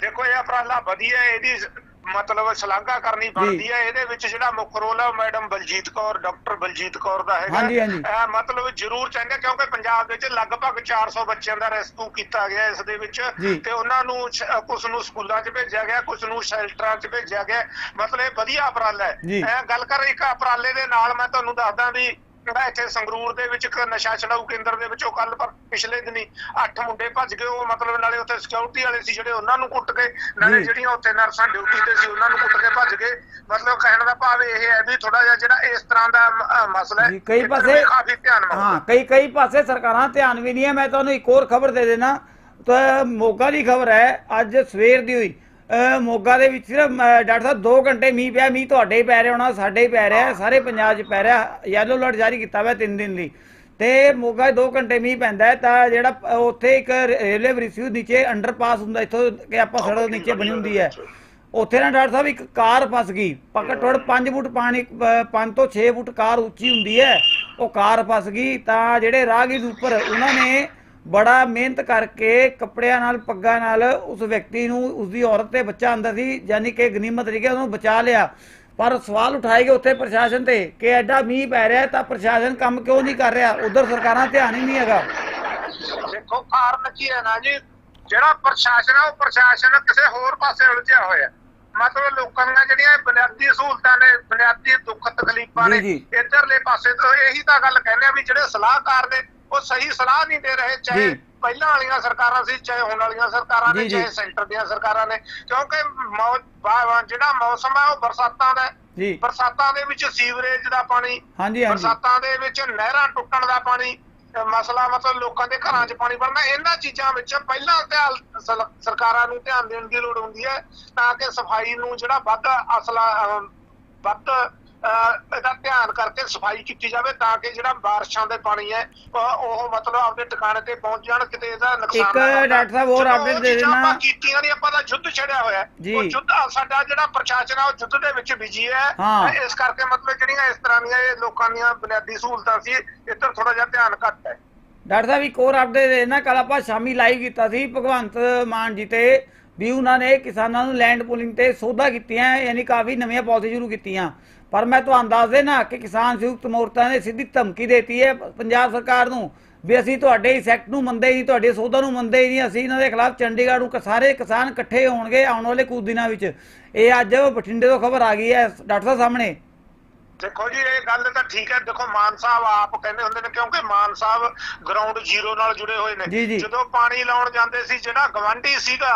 ਦੇਖੋ ਇਹ ਉਪਰਾਲਾ ਵਧੀਆ ਇਹਦੀ ਮਤਲਬ ਸ਼ਲਾਘਾ ਕਰਨੀ ਬਣਦੀ ਹੈ ਇਹਦੇ ਵਿੱਚ ਜਿਹੜਾ ਮੁੱਖ ਰੋਲ ਹੈ ਮੈਡਮ ਬਲਜੀਤ ਕੌਰ ਡਾਕਟਰ ਬਲਜੀਤ ਕੌਰ ਦਾ ਹੈਗਾ ਹਾਂਜੀ, ਹਾਂਜੀ। ਇਹ ਮਤਲਬ ਜ਼ਰੂਰ ਚਾਹੀਦਾ ਕਿਉਂਕਿ ਪੰਜਾਬ ਵਿੱਚ ਲਗਭਗ 400 ਬੱਚਿਆਂ ਦਾ ਰੈਸਕਿਊ ਕੀਤਾ ਗਿਆ ਇਸ ਦੇ ਵਿੱਚ ਜੀ। ਤੇ ਉਹਨਾਂ ਨੂੰ ਕੁਝ ਨੂੰ ਸਕੂਲਾਂ 'ਚ ਭੇਜਿਆ ਗਿਆ ਕੁਝ ਨੂੰ ਸ਼ੈਲਟਰਾਂ 'ਚ ਭੇਜਿਆ ਗਿਆ ਮਤਲਬ ਇਹ ਵਧੀਆ ਉਪਰਾਲਾ ਹੈ ਜੀ। ਇਹ ਗੱਲ ਕਰ ਇੱਕ ਉਪਰਾਲੇ ਦੇ ਨਾਲ ਮੈਂ ਤੁਹਾਨੂੰ ਦੱਸਦਾ ਵੀ ਜਿਹੜਾ ਇੱਥੇ ਸੰਗਰੂਰ ਦੇ ਵਿੱਚ ਇੱਕ ਨਸ਼ਾ ਛਡਾਊ ਕੇਂਦਰ ਦੇ ਵਿੱਚ ਉਹ ਕੱਲ ਪਰ ਪਿਛਲੇ ਦਿਨੀ ਅੱਠ ਮੁੰਡੇ ਭੱਜ ਗਏ ਉਹ ਮਤਲਬ ਨਾਲੇ ਉੱਥੇ ਸਿਕਿਉਰਿਟੀ ਵਾਲੇ ਸੀ ਜਿਹੜੇ ਉਹਨਾਂ ਨੂੰ ਕੁੱਟ ਕੇ ਨਾਲੇ। ਜਿਹੜੀਆਂ ਉੱਥੇ ਨਰਸਾਂ ਡਿਊਟੀ ਤੇ ਸੀ ਉਹਨਾਂ ਨੂੰ ਕੁੱਟ ਕੇ ਭੱਜ ਗਏ। ਮਤਲਬ ਕਹਿਣ ਦਾ ਭਾਵ ਇਹ ਹੈ ਵੀ ਥੋੜਾ ਜਿਹਾ ਜਿਹੜਾ ਇਸ ਤਰ੍ਹਾਂ ਦਾ ਮਸਲਾ ਹੈ ਕਈ ਪਾਸੇ- ਕਾਫੀ ਧਿਆਨ ਹਾਂ ਕਈ ਕਈ ਪਾਸੇ ਸਰਕਾਰਾਂ ਧਿਆਨ ਵੀ ਨਹੀਂ ਹੈ। ਮੈਂ ਤੁਹਾਨੂੰ ਇੱਕ ਹੋਰ ਖਬਰ ਦੇ ਦੇਣਾ। ਤਾਂ ਮੋਗਾ ਦੀ ਖਬਰ ਹੈ ਅੱਜ ਸਵੇਰ ਦੀ ਹੋਈ। ਮੋਗਾ ਦੇ ਵਿੱਚ ਸਿਰਫ ਡਾਕਟਰ ਸਾਹਿਬ 2 ਘੰਟੇ ਮੀਂਹ ਪਿਆ, ਮੀਂਹ ਤੁਹਾਡੇ ਹੀ ਪੈ ਰਿਹਾ ਹੋਣਾ, ਸਾਡੇ ਹੀ ਪੈ ਰਿਹਾ, ਸਾਰੇ ਪੰਜਾਬ 'ਚ ਪੈ ਰਿਹਾ ਯੈਲੋ ਅਲਰਟ ਜਾਰੀ ਕੀਤਾ ਹੋਇਆ 3 ਦਿਨ ਲਈ। ਤੇ ਮੋਗਾ 2 ਘੰਟੇ ਮੀਂਹ ਪੈਂਦਾ ਤਾਂ ਜਿਹੜਾ ਉੱਥੇ ਇੱਕ ਰੇਲਵੇ ਬ੍ਰਿਜ ਨੀਚੇ ਅੰਡਰਪਾਸ ਹੁੰਦਾ, ਇੱਥੋਂ ਕਿ ਆਪਾਂ ਸੜਕ ਨੀਚੇ ਬਣੀ ਹੁੰਦੀ ਹੈ। ਉੱਥੇ ਨਾ ਡਾਕਟਰ ਸਾਹਿਬ, ਇੱਕ ਕਾਰ ਫਸ ਗਈ ਪਕੜ ਟੋੜ 5 ਫੁੱਟ ਪਾਣੀ 5 ਤੋਂ 6 ਫੁੱਟ ਕਾਰ ਉੱਚੀ ਹੁੰਦੀ ਹੈ, ਉਹ ਕਾਰ ਫਸ ਗਈ, ਤਾਂ ਜਿਹੜੇ ਰਾਹਗੀਰ ਉੱਪਰ, ਉਹਨਾਂ ਨੇ ਬੜਾ ਮਿਹਨਤ ਕਰਕੇ ਕੱਪੜਿਆਂ ਨਾਲ ਪੱਗਾਂ ਨਾਲ ਉਸ ਵਿਅਕਤੀ ਨੂੰ ਉਸ ਦੀ ਔਰਤ ਤੇ ਬੱਚਾ ਅੰਦਰ ਸੀ ਯਾਨੀ ਕਿ ਗਨੀਮਤ ਤਰੀਕੇ ਉਹਨੂੰ ਬਚਾ ਲਿਆ ਪਰ ਸਵਾਲ ਉਠਾਏ ਗਏ ਉੱਥੇ ਪ੍ਰਸ਼ਾਸਨ ਤੇ ਕਿ ਐਡਾ ਮੀਂਹ ਪੈ ਰਿਹਾ ਤਾਂ ਪ੍ਰਸ਼ਾਸਨ ਕੰਮ ਕਿਉਂ ਨਹੀਂ ਕਰ ਰਿਹਾ ਉਧਰ ਸਰਕਾਰਾਂ ਧਿਆਨ ਹੀ ਨਹੀਂ ਹੈਗਾ ਦੇਖੋ ਕਾਰਨ ਕੀ ਹੈ ਨਾ ਜੀ ਜਿਹੜਾ ਪ੍ਰਸ਼ਾਸਨ ਹੈ ਉਹ ਪ੍ਰਸ਼ਾਸਨ ਕਿਸੇ ਹੋਰ ਪਾਸੇ ਉਲਝਿਆ ਹੋਇਆ। ਮਤਲਬ ਲੋਕਾਂ ਦੀਆਂ ਜਿਹੜੀਆਂ ਬੁਨਿਆਦੀ ਸਹੂਲਤਾਂ ਨੇ ਬੁਨਿਆਦੀ ਦੁੱਖ ਤਕਲੀਫਾਂ ਨੇ। ਇਧਰਲੇ ਪਾਸੇ ਤੋਂ ਇਹੀ ਤਾਂ ਗੱਲ ਕਹਿੰਦੇ ਆ ਵੀ ਜਿਹੜੇ ਸਲਾਹਕਾਰ ਨੇ ਉਹ ਸਹੀ ਸਲਾਹ ਨਹੀਂ ਦੇ ਰਹੇ ਚਾਹੇ। ਪਹਿਲਾਂ ਵਾਲੀਆਂ ਸਰਕਾਰਾਂ ਸੀ ਚਾਹੇ ਹੁਣ ਵਾਲੀਆਂ ਸਰਕਾਰਾਂ ਨੇ। ਚਾਹੇ ਸੈਂਟਰ ਦੀਆਂ ਸਰਕਾਰਾਂ ਨੇ ਕਿਉਂਕਿ ਜਿਹੜਾ ਮੌਸਮ ਹੈ ਉਹ ਬਰਸਾਤਾਂ ਦਾ ਹੈ। ਜੀ ਬਰਸਾਤਾਂ ਦੇ ਵਿੱਚ ਸੀਵਰੇਜ ਦਾ ਪਾਣੀ ਹਾਂਜੀ ਹਾਂਜੀ ਬਰਸਾਤਾਂ ਦੇ ਵਿੱਚ ਨਹਿਰਾਂ ਟੁੱਟਣ ਦਾ ਪਾਣੀ ਮਸਲਾ ਮਤਲਬ ਲੋਕਾਂ ਦੇ ਘਰਾਂ 'ਚ ਪਾਣੀ ਵੜਨਾ ਇਹਨਾਂ ਚੀਜ਼ਾਂ ਵਿੱਚ ਪਹਿਲਾਂ ਧਿਆਨ ਸਰਕਾਰਾਂ ਨੂੰ ਧਿਆਨ ਦੇਣ ਦੀ ਲੋੜ ਹੁੰਦੀ ਹੈ ਤਾਂ ਕਿ ਸਫ਼ਾਈ ਨੂੰ ਜਿਹੜਾ ਵੱਧ ਅਸਲਾ ਵੱਧ ਇਹਦਾ ਧਿਆਨ ਕਰਕੇ ਸਫ਼ਾਈ ਕੀਤੀ ਜਾਵੇ ਤਾਂ ਕਿ ਜਿਹੜਾ ਬਾਰਿਸ਼ਾਂ ਦੇ ਪਾਣੀ ਹੈ ਉਹ ਮਤਲਬ ਆਪਦੇ ਟਿਕਾਣੇ ਤੇ ਪਹੁੰਚ ਜਾਣ ਕਿਤੇ ਇਹਦਾ ਨੁਕਸਾਨ ਇੱਕ। ਡਾਕਟਰ ਸਾਹਿਬ ਹੋਰ ਉਹ ਦੇ ਦੇਣਾ। ਆਪਾਂ ਕੀਤੀਆਂ ਨਹੀਂ ਆਪਾਂ ਦਾ ਯੁੱਧ ਛੜਿਆ ਹੋਇਆ। ਉਹ ਯੁੱਧ ਸਾਡਾ ਜਿਹੜਾ ਪ੍ਰਸ਼ਾਸਨ ਹੈ ਉਹ ਯੁੱਧ ਦੇ ਵਿੱਚ ਬਿਜ਼ੀ ਹੈ। ਇਸ ਕਰਕੇ ਮਤਲਬ ਜਿਹੜੀਆਂ ਇਸ ਤਰ੍ਹਾਂ ਦੀਆਂ ਇਹ ਲੋਕਾਂ ਦੀਆਂ ਬੁਨਿਆਦੀ ਸਹੂਲਤਾਂ ਸੀ ਇੱਧਰ ਥੋੜਾ ਜਿਹਾ ਧਿਆਨ ਘੱਟ ਹੈ ਡਾਕਟਰ ਸਾਹਿਬ ਇੱਕ ਹੋਰ ਅਪਡੇਟ ਦੇਣਾ ਕੱਲ ਆਪਾਂ ਸ਼ਾਮੀ ਲਾਈਵ ਕੀਤਾ ਸੀ ਭਗਵੰਤ ਮਾਨ ਜੀ ਤੇ ਵੀ ਉਹਨਾਂ ਨੇ ਕਿਸਾਨਾਂ ਨੂੰ ਲੈਂਡ ਪੂਲਿੰਗ ਤੇ ਸੌਦਾ ਕੀਤੀਆਂ ਯਾਨੀ ਕਾਫੀ ਨਵੀਆਂ ਪਾਲਿਸੀ ਸ਼ੁਰੂ ਕੀਤੀਆਂ ਪਰ ਮੈਂ ਤੁਹਾਨੂੰ ਦੱਸ ਦੇਣਾ ਕਿ ਕਿਸਾਨ ਸੰਯੁਕਤ ਮੋਰਚਾ ਨੇ ਸਿੱਧੀ ਧਮਕੀ ਦੇਤੀ ਹੈ ਪੰਜਾਬ ਸਰਕਾਰ ਨੂੰ ਵੀ ਅਸੀਂ ਤੁਹਾਡੇ ਹੀ ਸੈਕਟ ਨੂੰ ਮੰਨਦੇ ਨਹੀਂ ਤੁਹਾਡੇ ਸੌਦਾ ਨੂੰ ਮੰਨਦੇ ਨਹੀਂ ਅਸੀਂ ਇਹਨਾਂ ਦੇ ਖਿਲਾਫ ਚੰਡੀਗੜ੍ਹ ਨੂੰ ਸਾਰੇ ਕਿਸਾਨ ਇਕੱਠੇ ਹੋਣਗੇ ਆਉਣ ਵਾਲੇ ਕੁਝ ਦਿਨਾਂ ਵਿੱਚ। ਇਹ ਅੱਜ ਬਠਿੰਡੇ ਤੋਂ ਖਬਰ ਆ ਗਈ ਹੈ ਡਾਕਟਰ ਸਾਹਿਬ ਸਾਹਮਣੇ। ਦੇਖੋ ਜੀ ਇਹ ਗੱਲ ਤਾਂ ਠੀਕ ਹੈ। ਦੇਖੋ ਮਾਨ ਸਾਹਿਬ ਆਪ ਕਹਿੰਦੇ ਹੁੰਦੇ ਨੇ ਕਿਉਂਕਿ ਮਾਨ ਸਾਹਿਬ ਗਰਾਊਂਡ ਜ਼ੀਰੋ ਨਾਲ ਜੁੜੇ ਹੋਏ। ਨੇ। ਜਦੋਂ ਪਾਣੀ ਲਾਉਣ ਜਾਂਦੇ ਸੀ ਜਿਹੜਾ ਗਵਾਂਢੀ ਸੀਗਾ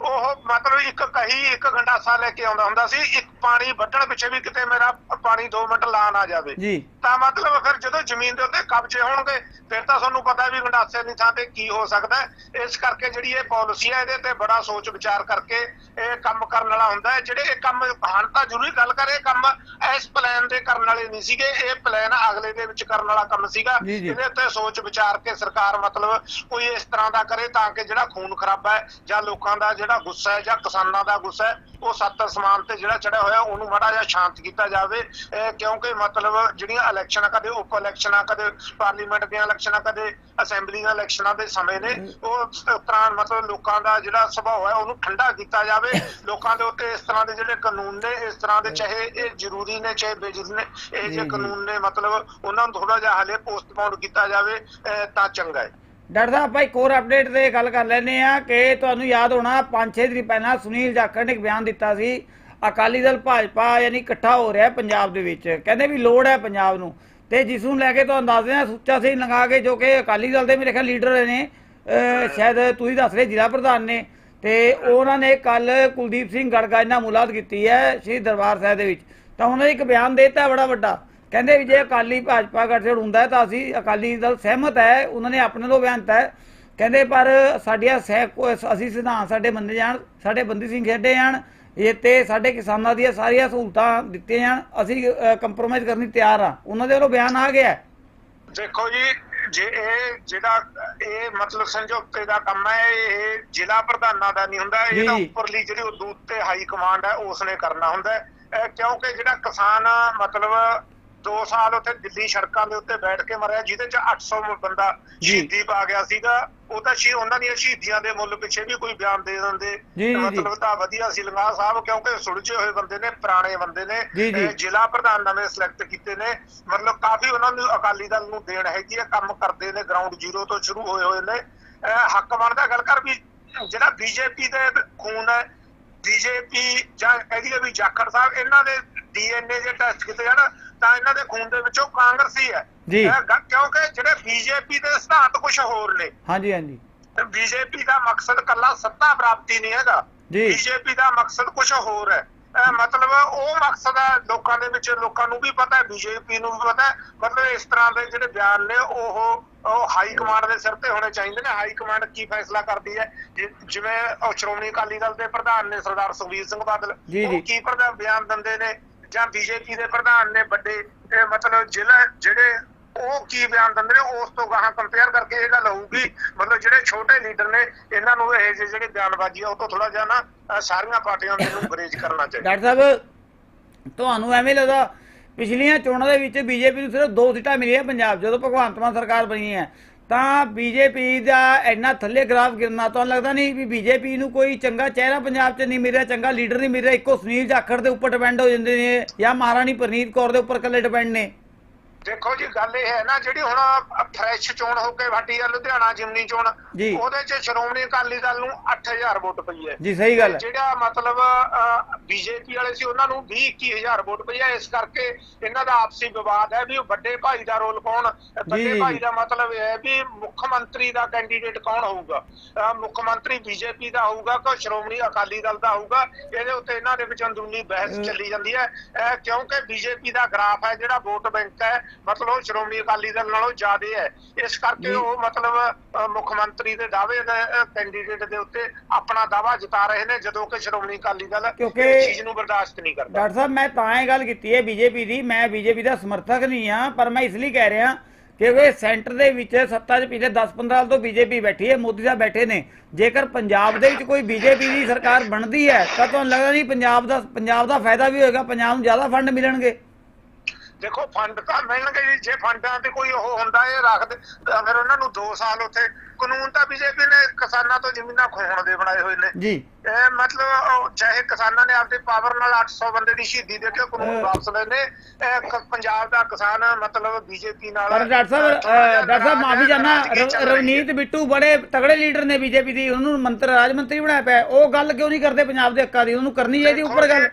ਉਹ ਮਤਲਬ ਇੱਕ ਕਹੀ ਇੱਕ ਗੰਡਾਸਾ ਲੈ ਕੇ ਆਉਂਦਾ ਹੁੰਦਾ ਸੀ, ਇੱਕ ਪਾਣੀ ਵੱਢਣ ਪਿੱਛੇ ਵੀ ਕਿਤੇ ਮੇਰਾ ਪਾਣੀ 2 ਮਿੰਟ ਲਾ ਨਾ ਜਾਵੇ। ਜੀ। ਤਾਂ ਮਤਲਬ ਫਿਰ ਜਦੋਂ ਜ਼ਮੀਨ ਦੇ ਉੱਤੇ ਕਬਜ਼ੇ ਹੋਣਗੇ ਫਿਰ ਤਾਂ ਤੁਹਾਨੂੰ ਪਤਾ ਵੀ ਗੰਡਾਸੇ ਦੀ ਥਾਂ ਤੇ ਕੀ ਹੋ ਸਕਦਾ। ਇਸ ਕਰਕੇ ਜਿਹੜੀ ਇਹ ਪਾਲਿਸੀ ਹੈ ਇਹਦੇ ਤੇ ਬੜਾ ਸੋਚ ਵਿਚਾਰ ਕਰਕੇ ਇਹ ਕੰਮ ਕਰਨ ਵਾਲਾ ਹੁੰਦਾ ਹੈ ਜਿਹੜੇ ਇਹ ਕੰਮ ਹਾਂ ਤਾਂ ਜ਼ਰੂਰੀ ਗੱਲ ਕਰੇ ਕੰਮ ਇਸ ਪਲਾਨ ਦੇ ਕਰਨ ਵਾਲੇ ਨਹੀਂ ਸੀਗੇ ਇਹ ਪਲਾਨ ਅਗਲੇ ਦੇ ਵਿੱਚ ਕਰਨ ਵਾਲਾ ਕੰਮ ਸੀਗਾ ਜੀ, ਜੀ। ਇਹਦੇ ਉੱਤੇ ਸੋਚ ਵਿਚਾਰ ਕੇ ਸਰਕਾਰ ਮਤਲਬ ਕੋਈ ਇਸ ਤਰ੍ਹਾਂ ਦਾ ਕਰੇ ਤਾਂ ਕਿ ਜਿਹੜਾ ਖੂਨ ਖਰਾਬਾ ਹੈ ਜਾਂ ਲੋਕਾਂ ਦਾ ਜਿਹੜਾ ਗੁੱਸਾ ਹੈ ਜਾਂ ਕਿਸਾਨਾਂ ਦਾ ਗੁੱਸਾ ਹੈ ਉਹ ਸੱਤ ਅਸਮਾਨ ਤੇ ਜਿਹੜਾ ਚੜਿਆ ਹੋਇਆ ਉਹਨੂੰ ਮਾੜਾ ਜਿਹਾ ਸ਼ਾਂਤ ਕੀਤਾ ਜਾਵੇ ਕਿਉਂਕਿ ਮਤਲਬ ਜਿਹੜੀਆਂ ਇਲੈਕਸ਼ਨਾਂ ਕਦੇ ਉਪ ਇਲੈਕਸ਼ਨਾਂ ਕਦੇ ਪਾਰਲੀਮੈਂਟ ਦੀਆਂ ਇਲੈਕਸ਼ਨਾਂ ਕਦੇ ਅਸੈਂਬਲੀ ਦੀਆਂ ਇਲੈਕਸ਼ਨਾਂ ਦੇ ਸਮੇਂ ਨੇ ਉਹ ਤਰ੍ਹਾਂ ਮਤਲਬ ਲੋਕਾਂ ਦਾ ਜਿਹੜਾ ਸੁਭਾਅ ਹੈ ਉਹਨੂੰ ਠੰਡਾ ਕੀਤਾ ਜਾਵੇ। ਲੋਕਾਂ ਦੇ ਉੱਤੇ ਇਸ ਤਰ੍ਹਾਂ ਦੇ ਜਿਹੜੇ ਕਾਨੂੰਨ ਨੇ ਇਸ ਤਰ੍ਹਾਂ ਦੇ ਚਾਹੇ ਇਹ ਜ਼ਰੂਰੀ ਨੇ ਚਾਹੇ ਬੇਜ਼ਰੂਰੀ ਨੇ ਇਹ ਜੀ। ਕਾਨੂੰਨ ਨੇ ਮਤਲਬ ਉਹਨਾਂ ਨੂੰ ਥੋੜਾ ਜਿਹਾ ਹਲੇ ਪੋਸਟਪੋਨ ਕੀਤਾ ਜਾਵੇ ਤਾਂ ਚੰਗਾ ਹੈ। ਡਾਕਟਰ ਸਾਹਿਬ ਇੱਕ ਹੋਰ ਅਪਡੇਟ ਤੇ ਗੱਲ ਕਰ ਲੈਨੇ ਆ ਕਿ ਤੁਹਾਨੂੰ ਯਾਦ ਹੋਣਾ 5-6 ਦਿਨ ਪਹਿਲਾਂ ਸੁਨੀਲ ਜਾਖੜ ਨੇ ਇੱਕ ਬਿਆਨ ਦਿੱਤਾ ਸੀ ਅਕਾਲੀ ਦਲ ਭਾਜਪਾ ਯਾਨੀ ਇਕੱਠਾ ਹੋ ਰਿਹਾ ਪੰਜਾਬ ਦੇ ਵਿੱਚ। ਕਹਿੰਦੇ ਵੀ ਲੋੜ ਹੈ ਪੰਜਾਬ ਨੂੰ। ਤੇ ਜਿਸ ਨੂੰ ਲੈ ਕੇ ਤੁਹਾਨੂੰ ਦੱਸਦੇ ਆ ਸੁੱਚਾ ਸਿੰਘ ਲੰਗਾ ਕੇ ਜੋ ਕਿ ਅਕਾਲੀ ਦਲ ਦੇ ਮੇਰੇ ਖਿਆਲ ਲੀਡਰ ਨੇ ਸ਼ਾਇਦ ਤੁਸੀਂ ਦੱਸ ਰਹੇ ਜ਼ਿਲ੍ਹਾ ਪ੍ਰਧਾਨ ਨੇ। ਤੇ ਉਹਨਾਂ ਨੇ ਕੱਲ ਕੁਲਦੀਪ ਸਿੰਘ ਗੜਗਾ ਨਾਲ ਮੁਲਾਕਾਤ ਕੀਤੀ ਹੈ ਸ਼੍ਰੀ ਦਰਬਾਰ ਸਾਹਿਬ ਦੇ ਵਿੱਚ। ਤਾਂ ਉਹਨਾਂ ਨੇ ਇੱਕ ਬਿਆਨ ਦੇ ਦਿੱਤਾ ਬੜਾ ਵੱਡਾ। ਕਹਿੰਦੇ ਵੀ ਜੇ ਅਕਾਲੀ ਭਾਜਪਾ ਗੱਠਜੋੜ ਹੁੰਦਾ ਤਾਂ ਅਸੀਂ ਅਕਾਲੀ ਦਲ ਸਹਿਮਤ ਹੈ, ਉਹਨਾਂ ਨੇ ਆਪਣੇ ਵੱਲੋਂ ਬਿਆਨ ਦਿੱਤਾ ਹੈ। ਕਹਿੰਦੇ ਪਰ ਸਾਡੀਆਂ ਸਹਿ, ਅਸੀਂ ਸਿਧਾਂਤ ਸਾਡੇ ਮੰਨੇ ਜਾਣ, ਸਾਡੇ ਬੰਦੀ ਸਿੰਘ ਖੇਡੇ ਜਾਣ ਇਹ ਤੇ ਸਾਡੇ ਕਿਸਾਨਾਂ ਦੀਆਂ ਸਾਰੀਆਂ ਸਹੂਲਤਾਂ ਦਿੱਤੀਆਂ ਜਾਣ ਅਸੀਂ ਕੰਪਰੋਮਾਈਜ਼ ਕਰਨੀ ਤਿਆਰ ਆ ਉਹਨਾਂ ਦੇ ਵੱਲੋਂ ਬਿਆਨ ਆ ਗਿਆ। ਦੇਖੋ ਜੀ ਜੇ ਇਹ ਜਿਹੜਾ ਇਹ ਮਤਲਬ ਸਮਝੌਤੇ ਦਾ ਕੰਮ ਹੈ ਇਹ ਜ਼ਿਲ੍ਹਾ ਪ੍ਰਧਾਨਾਂ ਦਾ ਨਹੀਂ ਹੁੰਦਾ ਇਹ ਤਾਂ। ਉੱਪਰਲੀ ਜਿਹੜੀ ਉਦੂਤ ਤੇ ਹਾਈ ਕਮਾਂਡ ਹੈ ਉਸਨੇ ਕਰਨਾ ਹੁੰਦਾ ਕਿਉਂਕਿ ਜਿਹੜਾ ਕਿਸਾਨ ਮਤਲਬ 2 ਸਾਲ ਉੱਥੇ ਦਿੱਲੀ ਸੜਕਾਂ ਦੇ ਉੱਤੇ ਬੈਠ ਕੇ ਮਰਿਆ ਜਿਹਦੇ ਚ 800 ਬੰਦਾ। ਸ਼ਹੀਦੀ ਪਾ ਗਿਆ ਸੀਗਾ। ਉਹ ਤਾਂ ਸ਼ੀ ਉਹਨਾਂ ਦੀਆਂ ਸ਼ਹੀਦੀਆਂ ਦੇ ਮੁੱਲ ਪਿੱਛੇ ਵੀ ਕੋਈ ਬਿਆਨ ਦੇ ਦਿੰਦੇ। ਮਤਲਬ ਤਾਂ ਵਧੀਆ ਸੀ ਲੰਗਾ ਸਾਹਿਬ ਕਿਉਂਕਿ ਸੁਲਝੇ ਹੋਏ ਬੰਦੇ ਨੇ ਪੁਰਾਣੇ ਬੰਦੇ ਨੇ। ਜ਼ਿਲ੍ਹਾ ਪ੍ਰਧਾਨ ਨਵੇਂ ਸਿਲੈਕਟ ਕੀਤੇ ਨੇ। ਮਤਲਬ ਕਾਫੀ ਉਹਨਾਂ ਨੂੰ ਅਕਾਲੀ ਦਲ ਨੂੰ ਦੇਣ ਹੈਗੀ ਹੈ ਕੰਮ ਕਰਦੇ ਨੇ ਗਰਾਊਂਡ ਜ਼ੀਰੋ ਤੋਂ ਸ਼ੁਰੂ ਹੋਏ ਹੋਏ ਨੇ। ਹੱਕ ਬਣਦਾ ਗੱਲ ਕਰ ਵੀ ਜਿਹੜਾ ਬੀਜੇਪੀ ਦੇ ਖੂਨ ਹੈ ਬੀਜੇਪੀ ਜਾਂ ਕਹਿ ਦਈਏ ਵੀ ਜਾਖੜ ਸਾਹਿਬ ਇਹਨਾਂ ਦੇ ਡੀਐਨਏ ਜੇ ਟੈਸਟ ਕੀਤੇ ਜਾਣ। ਤਾਂ ਇਹਨਾਂ ਦੇ ਖੂਨ ਦੇ ਵਿੱਚੋਂ ਕਾਂਗਰਸੀ ਹੈ। ਜੀ। ਕਿਉਂਕਿ ਜਿਹੜੇ ਬੀਜੇਪੀ ਦੇ ਸਿਧਾਂਤ ਕੁਝ ਹੋਰ ਨੇ। ਹਾਂਜੀ ਹਾਂਜੀ। ਬੀਜੇਪੀ ਦਾ ਮਕਸਦ ਕੱਲਾ ਸੱਤਾ ਪ੍ਰਾਪਤੀ ਨਹੀਂ ਹੈਗਾ। ਬੀਜੇਪੀ ਦਾ ਮਕਸਦ ਕੁਝ ਹੋਰ ਹੈ। ਮਤਲਬ ਉਹ ਮਕਸਦ ਹੈ ਲੋਕਾਂ ਦੇ ਵਿੱਚ ਲੋਕਾਂ ਨੂੰ ਵੀ ਪਤਾ ਹੈ ਬੀਜੇਪੀ ਨੂੰ ਵੀ ਪਤਾ ਹੈ। ਮਤਲਬ ਇਸ ਤਰ੍ਹਾਂ ਦੇ ਜਿਹੜੇ ਬਿਆਨ ਨੇ ਉਹ ਉਹ ਹਾਈ ਕਮਾਂਡ ਦੇ ਸਿਰ ਤੇ ਹੋਣੇ ਚਾਹੀਦੇ ਨੇ। ਹਾਈ ਕਮਾਂਡ ਕੀ ਫੈਸਲਾ ਕਰਦੀ ਹੈ? ਜਿਵੇਂ ਉਹ ਸ਼੍ਰੋਮਣੀ ਅਕਾਲੀ ਦਲ ਦੇ ਪ੍ਰਧਾਨ ਨੇ ਸਰਦਾਰ ਸੁਖਬੀਰ ਸਿੰਘ ਬਾਦਲ। ਉਹ। ਕੀ ਪ੍ਰਧਾਨ ਬਿਆਨ ਦਿੰਦੇ ਨੇ? ਜਾਂ ਬੀਜੇਪੀ ਦੇ ਪ੍ਰਧਾਨ ਨੇ ਵੱਡੇ ਮਤਲਬ ਜ਼ਿਲ੍ਹਾ ਜਿਹੜੇ ਉਹ ਕੀ ਬਿਆਨ ਦਿੰਦੇ ਨੇ, ਉਸ ਤੋਂ ਗਾਹਾਂ ਕੰਪੇਅਰ ਕਰਕੇ ਇਹ ਗੱਲ ਹੋਊਗੀ। ਮਤਲਬ ਜਿਹੜੇ ਛੋਟੇ ਲੀਡਰ ਨੇ, ਇਹਨਾਂ ਨੂੰ ਇਹ ਜਿਹੜੇ ਬਿਆਨਬਾਜ਼ੀ ਆ, ਉਹ ਤੋਂ ਥੋੜਾ ਜਿਹਾ ਨਾ ਸਾਰੀਆਂ ਪਾਰਟੀਆਂ ਨੂੰ ਗਰੇਜ ਕਰਨਾ ਚਾਹੀਦਾ। ਡਾਕਟਰ ਸਾਹਿਬ, ਤੁਹਾਨੂੰ ਐਵੇਂ ਲੱਗਦਾ, ਪਿਛਲੀਆਂ ਚੋਣਾਂ ਦੇ ਵਿੱਚ ਬੀਜੇਪੀ ਨੂੰ ਸਿਰਫ ਦੋ ਸੀਟਾਂ ਮਿਲੀਆਂ ਪੰਜਾਬ, ਜਦੋਂ ਭਗਵੰਤ ਮਾਨ ਸਰਕਾਰ ਬਣੀ ਹੈ। ਤਾਂ ਬੀਜੇਪੀ ਦਾ ਇੰਨਾ ਥੱਲੇ ਗ੍ਰਾਫ ਗਿਰਨਾ ਤੁਹਾਨੂੰ ਲੱਗਦਾ ਨਹੀਂ ਵੀ ਬੀਜੇਪੀ ਨੂੰ ਕੋਈ ਚੰਗਾ ਚਿਹਰਾ ਪੰਜਾਬ 'ਚ ਨਹੀਂ ਮਿਲ ਰਿਹਾ, ਚੰਗਾ ਲੀਡਰ ਨਹੀਂ ਮਿਲ ਰਿਹਾ, ਇੱਕੋ ਸੁਨੀਲ ਜਾਖੜ ਦੇ ਉੱਪਰ ਡਿਪੈਂਡ ਹੋ ਜਾਂਦੇ ਨੇ ਜਾਂ ਮਹਾਰਾਣੀ ਪ੍ਰਨੀਤ ਕੌਰ ਦੇ ਉੱਪਰ ਇਕੱਲੇ ਡਿਪੈਂਡ ਨੇ। ਦੇਖੋ ਜੀ ਗੱਲ ਇਹ ਹੈ ਨਾ ਜਿਹੜੀ ਹੁਣ ਫਰੈਸ਼ ਚੋਣ ਹੋ ਕੇ ਹਟੀ ਆ ਲੁਧਿਆਣਾ ਜਿਮਨੀ ਚੋਣ। ਉਹਦੇ 'ਚ ਸ਼੍ਰੋਮਣੀ ਅਕਾਲੀ ਦਲ ਨੂੰ 8000 ਵੋਟ ਪਈ ਹੈ। ਜੀ ਸਹੀ ਗੱਲ ਜਿਹੜਾ ਮਤਲਬ ਬੀਜੇਪੀ ਵਾਲੇ ਸੀ ਉਹਨਾਂ ਨੂੰ 20 21000 ਵੋਟ ਪਈ ਹੈ। ਇਸ ਕਰਕੇ ਇਹਨਾਂ ਦਾ ਆਪਸੀ ਵਿਵਾਦ ਹੈ ਵੀ ਉਹ ਵੱਡੇ ਭਾਈ ਦਾ ਰੋਲ ਕੌਣ ਵੱਡੇ। ਭਾਈ ਦਾ ਮਤਲਬ ਇਹ ਹੈ ਵੀ ਮੁੱਖ ਮੰਤਰੀ ਦਾ ਕੈਂਡੀਡੇਟ ਕੌਣ ਹੋਊਗਾ। ਮੁੱਖ ਮੰਤਰੀ ਬੀਜੇਪੀ ਦਾ ਹੋਊਗਾ ਕਿ ਸ਼੍ਰੋਮਣੀ ਅਕਾਲੀ ਦਲ ਦਾ ਹੋਊਗਾ? ਇਹਦੇ ਉੱਤੇ ਇਹਨਾਂ ਦੇ ਵਿੱਚ ਅੰਦਰੂਨੀ ਬਹਿਸ ਚੱਲੀ ਜਾਂਦੀ ਹੈ। ਕਿਉਂਕਿ ਬੀਜੇਪੀ ਦਾ ਗ੍ਰਾਫ ਹੈ ਜਿਹੜਾ ਵੋਟ ਬੈਂਕ ਹੈ ਮਤਲਬ ਉਹ ਸ਼੍ਰੋਮਣੀ ਅਕਾਲੀ ਦਲ ਨਾਲੋਂ ਜ਼ਿਆਦਾ ਹੈ। ਇਸ। ਕਰਕੇ ਉਹ ਮਤਲਬ ਮੁੱਖ ਮੰਤਰੀ ਦੇ ਦਾਅਵੇ ਦੇ ਕੈਂਡੀਡੇਟ ਦੇ ਉੱਤੇ ਆਪਣਾ ਦਾਅਵਾ ਜਤਾ ਰਹੇ ਨੇ ਜਦੋਂ ਕਿ ਸ਼੍ਰੋਮਣੀ ਅਕਾਲੀ ਦਲ ਇਸ ਚੀਜ਼ ਨੂੰ ਬਰਦਾਸ਼ਤ ਨਹੀਂ ਕਰਦਾ। ਡਾਕਟਰ ਸਾਹਿਬ ਮੈਂ ਤਾਂ ਇਹ ਗੱਲ ਕੀਤੀ ਹੈ ਬੀਜੇਪੀ ਦੀ ਮੈਂ ਬੀਜੇਪੀ ਦਾ ਸਮਰਥਕ ਨਹੀਂ ਆ ਪਰ ਮੈਂ ਇਸ ਲਈ ਕਹਿ ਰਿਹਾ ਕਿਉਂਕਿ ਸੈਂਟਰ ਦੇ ਵਿੱਚ ਸੱਤਾ 'ਚ ਪਿਛਲੇ 10-15 ਸਾਲ ਤੋਂ ਬੀਜੇਪੀ ਬੈਠੀ ਹੈ ਮੋਦੀ ਸਾਹਿਬ ਬੈਠੇ ਨੇ। ਜੇਕਰ ਪੰਜਾਬ ਦੇ ਵਿੱਚ ਕੋਈ ਬੀਜੇਪੀ ਦੀ ਸਰਕਾਰ ਬਣਦੀ ਹੈ ਤਾਂ ਤੁਹਾਨੂੰ ਲੱਗਦਾ ਨਹੀਂ ਪੰਜਾਬ ਦਾ ਪੰਜਾਬ ਦਾ ਫਾਇਦਾ ਵੀ ਹੋਏਗਾ ਪੰਜਾਬ ਨੂੰ ਜ਼ਿਆਦਾ ਫੰਡ ਮਿਲਣਗੇ? ਦੇਖੋ ਫੰਡ ਤਾਂ ਮਿਲਣਗੇ ਜੀ ਜੇ ਫੰਡਾਂ ਤੇ ਕੋਈ ਉਹ ਹੁੰਦਾ ਇਹ ਰੱਖਦੇ। ਫਿਰ ਉਹਨਾਂ ਨੂੰ 2 ਸਾਲ ਉੱਥੇ ਕਾਨੂੰਨ ਤਾਂ ਬੀਜੇਪੀ ਨੇ ਕਿਸਾਨਾਂ ਤੋਂ ਜ਼ਮੀਨਾਂ ਖੋਹਣ ਦੇ ਬਣਾਏ ਹੋਏ ਨੇ। ਜੀ। ਇਹ ਮਤਲਬ ਚਾਹੇ ਕਿਸਾਨਾਂ ਨੇ ਆਪਦੇ ਪਾਵਰ ਨਾਲ 800 ਬੰਦੇ ਦੀ ਸ਼ਹੀਦੀ ਦੇ ਕੇ ਕਾਨੂੰਨ ਵਾਪਸ ਲਏ ਨੇ। ਪੰਜਾਬ ਦਾ ਕਿਸਾਨ ਮਤਲਬ ਬੀਜੇਪੀ ਨਾਲ ਪਰ ਡਾਕਟਰ ਸਾਹਿਬ ਡਾਕਟਰ ਸਾਹਿਬ ਮਾਫੀ ਹੈ। ਰਵਨੀਤ ਬਿੱਟੂ ਬੜੇ ਤਗੜੇ ਲੀਡਰ ਨੇ ਬੀਜੇਪੀ ਦੀ ਉਹਨੂੰ ਮੰਤਰ ਰਾਜ ਮੰਤਰੀ ਬਣਾਇਆ ਪਿਆ। ਉਹ ਗੱਲ ਕਿਉਂ ਨਹੀਂ ਕਰਦੇ ਪੰਜਾਬ ਦੇ ਹੱਕਾਂ ਦੀ? ਉਹਨੂੰ ਕਰਨੀ ਚਾਹੀਦੀ ਉੱਪਰ ਗੱਲ।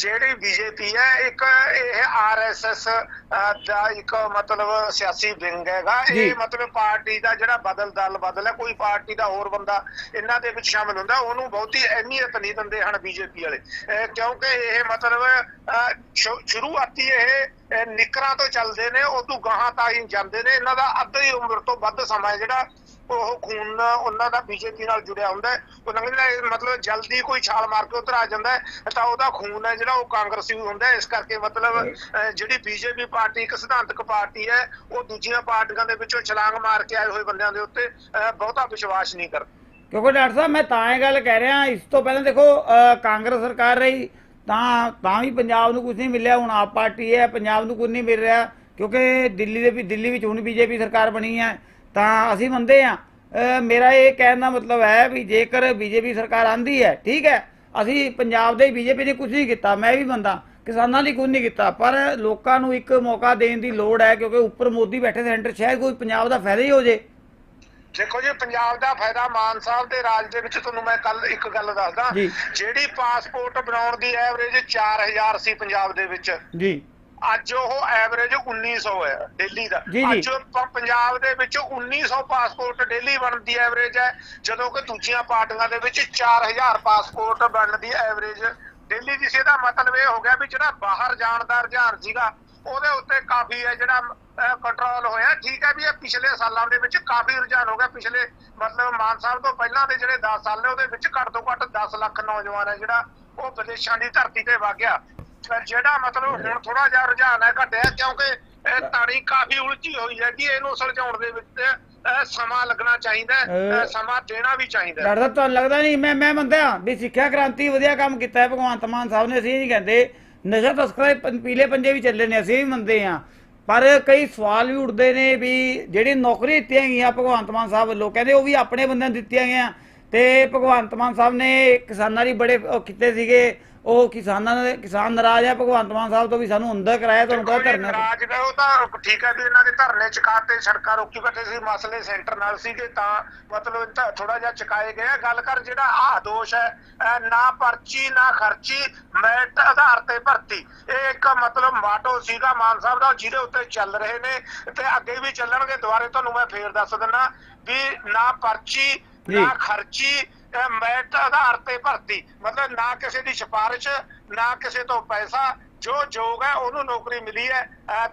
ਜਿਹੜੀ ਬੀਜੇਪੀ ਹੈ ਇੱਕ ਇਹ ਆਰਐਸਐਸ ਦਾ ਇੱਕ ਮਤਲਬ ਸਿਆਸੀ ਵਿੰਗ ਹੈਗਾ। ਇਹ ਮਤਲਬ ਪਾਰਟੀ ਦਾ ਜਿਹੜਾ ਬਦਲ ਦਲ ਬਦਲ ਹੈ ਕੋਈ ਪਾਰਟੀ ਦਾ ਹੋਰ ਬੰਦਾ ਇਹਨਾਂ ਦੇ ਵਿੱਚ ਸ਼ਾਮਲ ਹੁੰਦਾ ਉਹਨੂੰ ਬਹੁਤੀ ਅਹਿਮੀਅਤ ਨਹੀਂ ਦਿੰਦੇ ਹਨ ਬੀਜੇਪੀ ਵਾਲੇ ਕਿਉਂਕਿ ਇਹ ਮਤਲਬ ਸ਼ੁਰੂਆਤੀ ਇਹ ਨਿਕਰਾਂ ਤੋਂ ਚੱਲਦੇ ਨੇ, ਉਦੋਂ ਗਾਹਾਂ ਤਾਂ ਜਾਂਦੇ ਨੇ। ਇਹਨਾਂ ਦਾ ਅੱਧੀ ਉਮਰ ਤੋਂ ਵੱਧ ਸਮਾਂ ਜਿਹੜਾ, ਉਹ ਖੂਨ, ਉਹਨਾਂ ਦਾ ਬੀਜੇਪੀ ਨਾਲ ਜੁੜਿਆ ਹੁੰਦਾ ਹੈ। ਉਹ ਲੰਘਦਾ ਮਤਲਬ ਜਲਦੀ ਕੋਈ ਛਾਲ ਮਾਰ ਕੇ ਉਧਰ ਆ ਜਾਂਦਾ ਹੈ, ਤਾਂ ਉਹਦਾ ਖੂਨ ਹੈ ਜਿਹੜਾ, ਉਹ ਕਾਂਗਰਸੀ ਹੁੰਦਾ ਇਸ ਕਰਕੇ ਮਤਲਬ ਜਿਹੜੀ ਬੀਜੇਪੀ ਪਾਰਟੀ, ਇੱਕ ਸਿਧਾਂਤਕ ਪਾਰਟੀ ਹੈ, ਉਹ ਦੂਜੀਆਂ ਪਾਰਟੀਆਂ ਦੇ ਵਿੱਚੋਂ ਛਲਾਂਗ ਮਾਰ ਕੇ ਆਏ ਹੋਏ ਬੰਦਿਆਂ ਦੇ ਉੱਤੇ ਬਹੁਤਾ ਵਿਸ਼ਵਾਸ ਨਹੀਂ ਕਰਦੀ। ਕਿਉਂਕਿ ਡਾਕਟਰ ਸਾਹਿਬ, ਮੈਂ ਤਾਂ ਇਹ ਗੱਲ ਕਹਿ ਰਿਹਾ, ਇਸ ਤੋਂ ਪਹਿਲਾਂ ਦੇਖੋ ਕਾਂਗਰਸ ਸਰਕਾਰ ਰਹੀ ਤਾਂ ਤਾਂ ਵੀ ਪੰਜਾਬ ਨੂੰ ਕੁਝ ਨਹੀਂ ਮਿਲਿਆ, ਹੁਣ ਆਪ ਪਾਰਟੀ ਹੈ, ਪੰਜਾਬ ਨੂੰ ਕੁਝ ਨਹੀਂ ਮਿਲ ਰਿਹਾ, ਕਿਉਂਕਿ ਦਿੱਲੀ ਦੇ ਵੀ, ਦਿੱਲੀ ਵਿੱਚ ਹੁਣ ਬੀਜੇਪੀ ਸਰਕਾਰ ਬਣੀ ਹੈ, ਤਾਂ ਅਸੀਂ ਮੰਨਦੇ ਆ ਮੇਰਾ ਇਹ ਕਹਿਣ ਦਾ ਮਤਲਬ ਹੈ ਵੀ ਜੇਕਰ ਬੀਜੇਪੀ ਸਰਕਾਰ ਆਂਦੀ ਹੈ, ਠੀਕ ਹੈ, ਅਸੀਂ ਪੰਜਾਬ ਦੇ ਬੀਜੇਪੀ ਨੇ ਕੁਝ ਨਹੀਂ ਕੀਤਾ, ਮੈਂ ਵੀ ਮੰਨਦਾ, ਕਿਸਾਨਾਂ ਲਈ ਕੁਝ ਨਹੀਂ ਕੀਤਾ, ਪਰ ਲੋਕਾਂ ਨੂੰ ਇੱਕ ਮੌਕਾ ਦੇਣ ਦੀ ਲੋੜ ਹੈ, ਕਿਉਂਕਿ ਉੱਪਰ ਮੋਦੀ ਬੈਠੇ ਸੈਂਟਰ, ਸ਼ਾਇਦ ਕੋਈ ਪੰਜਾਬ ਦਾ ਫਾਇਦਾ ਹੀ ਹੋ ਜੇ। ਦੇਖੋ ਜੀ ਪੰਜਾਬ ਦਾ ਫਾਇਦਾ ਮਾਨ ਸਾਹਿਬ ਦੇ ਰਾਜ ਦੇ ਵਿੱਚ ਤੁਹਾਨੂੰ ਮੈਂ ਕੱਲ ਇੱਕ ਗੱਲ ਦੱਸਦਾ। ਜਿਹੜੀ ਪਾਸਪੋਰਟ ਬਣਾਉਣ ਦੀ ਐਵਰੇਜ 4000 ਸੀ ਪੰਜਾਬ ਦੇ ਵਿੱਚ। ਜੀ। ਅੱਜ ਉਹ ਐਵਰੇਜ 1900 ਹੈ ਦਿੱਲੀ ਦਾ। ਅੱਜ ਪੰਜਾਬ ਦੇ ਵਿੱਚ 1900 ਪਾਸਪੋਰਟ ਡੇਲੀ ਬਣਦੀ ਐਵਰੇਜ ਹੈ ਜਦੋਂ ਕਿ ਦੂਜੀਆਂ ਪਾਰਟੀਆਂ ਦੇ ਵਿੱਚ 4000 ਪਾਸਪੋਰਟ ਬਣਨ ਦੀ ਐਵਰੇਜ ਡੇਲੀ ਦੀ ਇਹਦਾ ਮਤਲਬ ਇਹ ਹੋ ਗਿਆ ਵੀ ਜਿਹੜਾ ਬਾਹਰ ਜਾਣ ਦਾ ਰੁਝਾਨ ਸੀਗਾ ਉਹਦੇ ਉੱਤੇ ਕਾਫੀ ਹੈ ਜਿਹੜਾ ਕੰਟਰੋਲ ਹੋਇਆ। ਠੀਕ ਹੈ ਵੀ ਇਹ ਪਿਛਲੇ ਸਾਲਾਂ ਦੇ ਵਿੱਚ ਕਾਫੀ ਰੁਝਾਨ ਹੋ ਗਿਆ। ਪਿਛਲੇ ਮਤਲਬ ਮਾਨ ਸਾਹਿਬ ਤੋਂ ਪਹਿਲਾਂ ਦੇ ਜਿਹੜੇ 10 ਸਾਲ ਨੇ ਉਹਦੇ ਵਿੱਚ ਘੱਟ ਤੋਂ ਘੱਟ 10 ਲੱਖ ਨੌਜਵਾਨ ਹੈ ਜਿਹੜਾ ਉਹ ਵਿਦੇਸ਼ਾਂ ਦੀ ਧਰਤੀ ਤੇ ਵਗ ਗਿਆ। ਪਰ ਜਿਹੜਾ ਮਤਲਬ ਹੁਣ ਥੋੜਾ ਜਿਹਾ ਰੁਝਾਨ ਹੈ ਘਟਿਆ ਕਿਉਂਕਿ ਇਹ ਤਾਣੀ ਕਾਫੀ ਉਲਝੀ ਹੋਈ ਹੈ ਕਿ ਇਹਨੂੰ ਸੁਲਝਾਉਣ ਦੇ ਵਿੱਚ ਸਮਾਂ ਲੱਗਣਾ ਚਾਹੀਦਾ ਸਮਾਂ ਦੇਣਾ ਵੀ ਚਾਹੀਦਾ ਸਾਹਿਬ ਤੁਹਾਨੂੰ ਲੱਗਦਾ ਨਹੀਂ? ਮੈਂ ਮੈਂ ਮੰਨਦਾ ਵੀ ਸਿੱਖਿਆ ਕ੍ਰਾਂਤੀ ਵਧੀਆ ਕੰਮ ਕੀਤਾ ਹੈ ਭਗਵੰਤ ਮਾਨ ਸਾਹਿਬ ਨੇ। ਅਸੀਂ ਨਹੀਂ ਕਹਿੰਦੇ ਨਸ਼ਾ ਤਸਕਰਾਂ ਦੇ ਪੰ- ਪੀਲੇ ਪੰਜੇ ਵੀ ਚੱਲੇ ਨੇ, ਅਸੀਂ ਵੀ ਮੰਨਦੇ ਹਾਂ। ਪਰ ਕਈ ਸਵਾਲ ਵੀ ਉੱਠਦੇ ਨੇ ਵੀ ਜਿਹੜੀ ਨੌਕਰੀ ਦਿੱਤੀਆਂ ਗਈਆਂ ਭਗਵੰਤ ਮਾਨ ਸਾਹਿਬ ਵੱਲੋਂ, ਕਹਿੰਦੇ ਉਹ ਵੀ ਆਪਣੇ ਬੰਦਿਆਂ ਨੂੰ ਦਿੱਤੀਆਂ ਗਈਆਂ। ਤੇ ਭਗਵੰਤ ਮਾਨ ਸਾਹਿਬ ਨੇ ਕਿਸਾਨਾਂ ਲਈ ਬੜੇ ਕੀਤੇ ਸੀਗੇ। ਉਹ ਕਿਸਾਨਾਂ ਦੇ ਕਿਸਾਨ ਨਾਰਾਜ਼ ਹੈ ਭਗਵੰਤ ਮਾਨ ਸਾਹਿਬ ਤੋਂ ਵੀ ਸਾਨੂੰ ਅੰਦਰ ਕਰਾਇਆ ਤੁਹਾਨੂੰ ਪਤਾ ਧਰਨਾ ਨਾਰਾਜ਼ ਨੇ ਉਹ ਤਾਂ ਠੀਕ ਹੈ ਵੀ ਇਹਨਾਂ ਦੇ ਧਰਨੇ ਚੁਕਾਤੇ ਸੜਕਾਂ ਰੋਕੀ ਬੈਠੇ ਸੀ ਮਸਲੇ ਸੈਂਟਰ ਨਾਲ ਸੀਗੇ ਤਾਂ ਮਤਲਬ ਥੋੜਾ ਜਿਹਾ ਚੁਕਾਏ ਗਏ। ਗੱਲ ਕਰ ਜਿਹੜਾ ਆਹ ਦੋਸ਼ ਹੈ ਨਾ ਪਰਚੀ ਨਾ ਖਰਚੀ ਮੈਟ ਆਧਾਰ ਤੇ ਭਰਤੀ ਇਹ ਇੱਕ ਮਤਲਬ ਮਾਟੋ ਸੀਗਾ ਮਾਨ ਸਾਹਿਬ ਦਾ ਜਿਹਦੇ ਉੱਤੇ ਚੱਲ ਰਹੇ ਨੇ ਤੇ ਅੱਗੇ ਵੀ ਚੱਲਣਗੇ ਦੁਬਾਰੇ ਤੁਹਾਨੂੰ ਮੈਂ ਫੇਰ ਦੱਸ ਦਿੰਦਾ ਵੀ ਨਾ ਪਰਚੀ। ਨਾ ਖਰਚੀ ਅਹ ਆਧਾਰ ਤੇ ਭਰਤੀ। ਮਤਲਬ ਨਾ ਕਿਸੇ ਦੀ ਸਿਫਾਰਿਸ਼, ਨਾ ਕਿਸੇ ਤੋਂ ਪੈਸਾ, ਜੋ ਯੋਗ ਹੈ, ਉਹਨੂੰ ਨੌਕਰੀ ਮਿਲੀ ਹੈ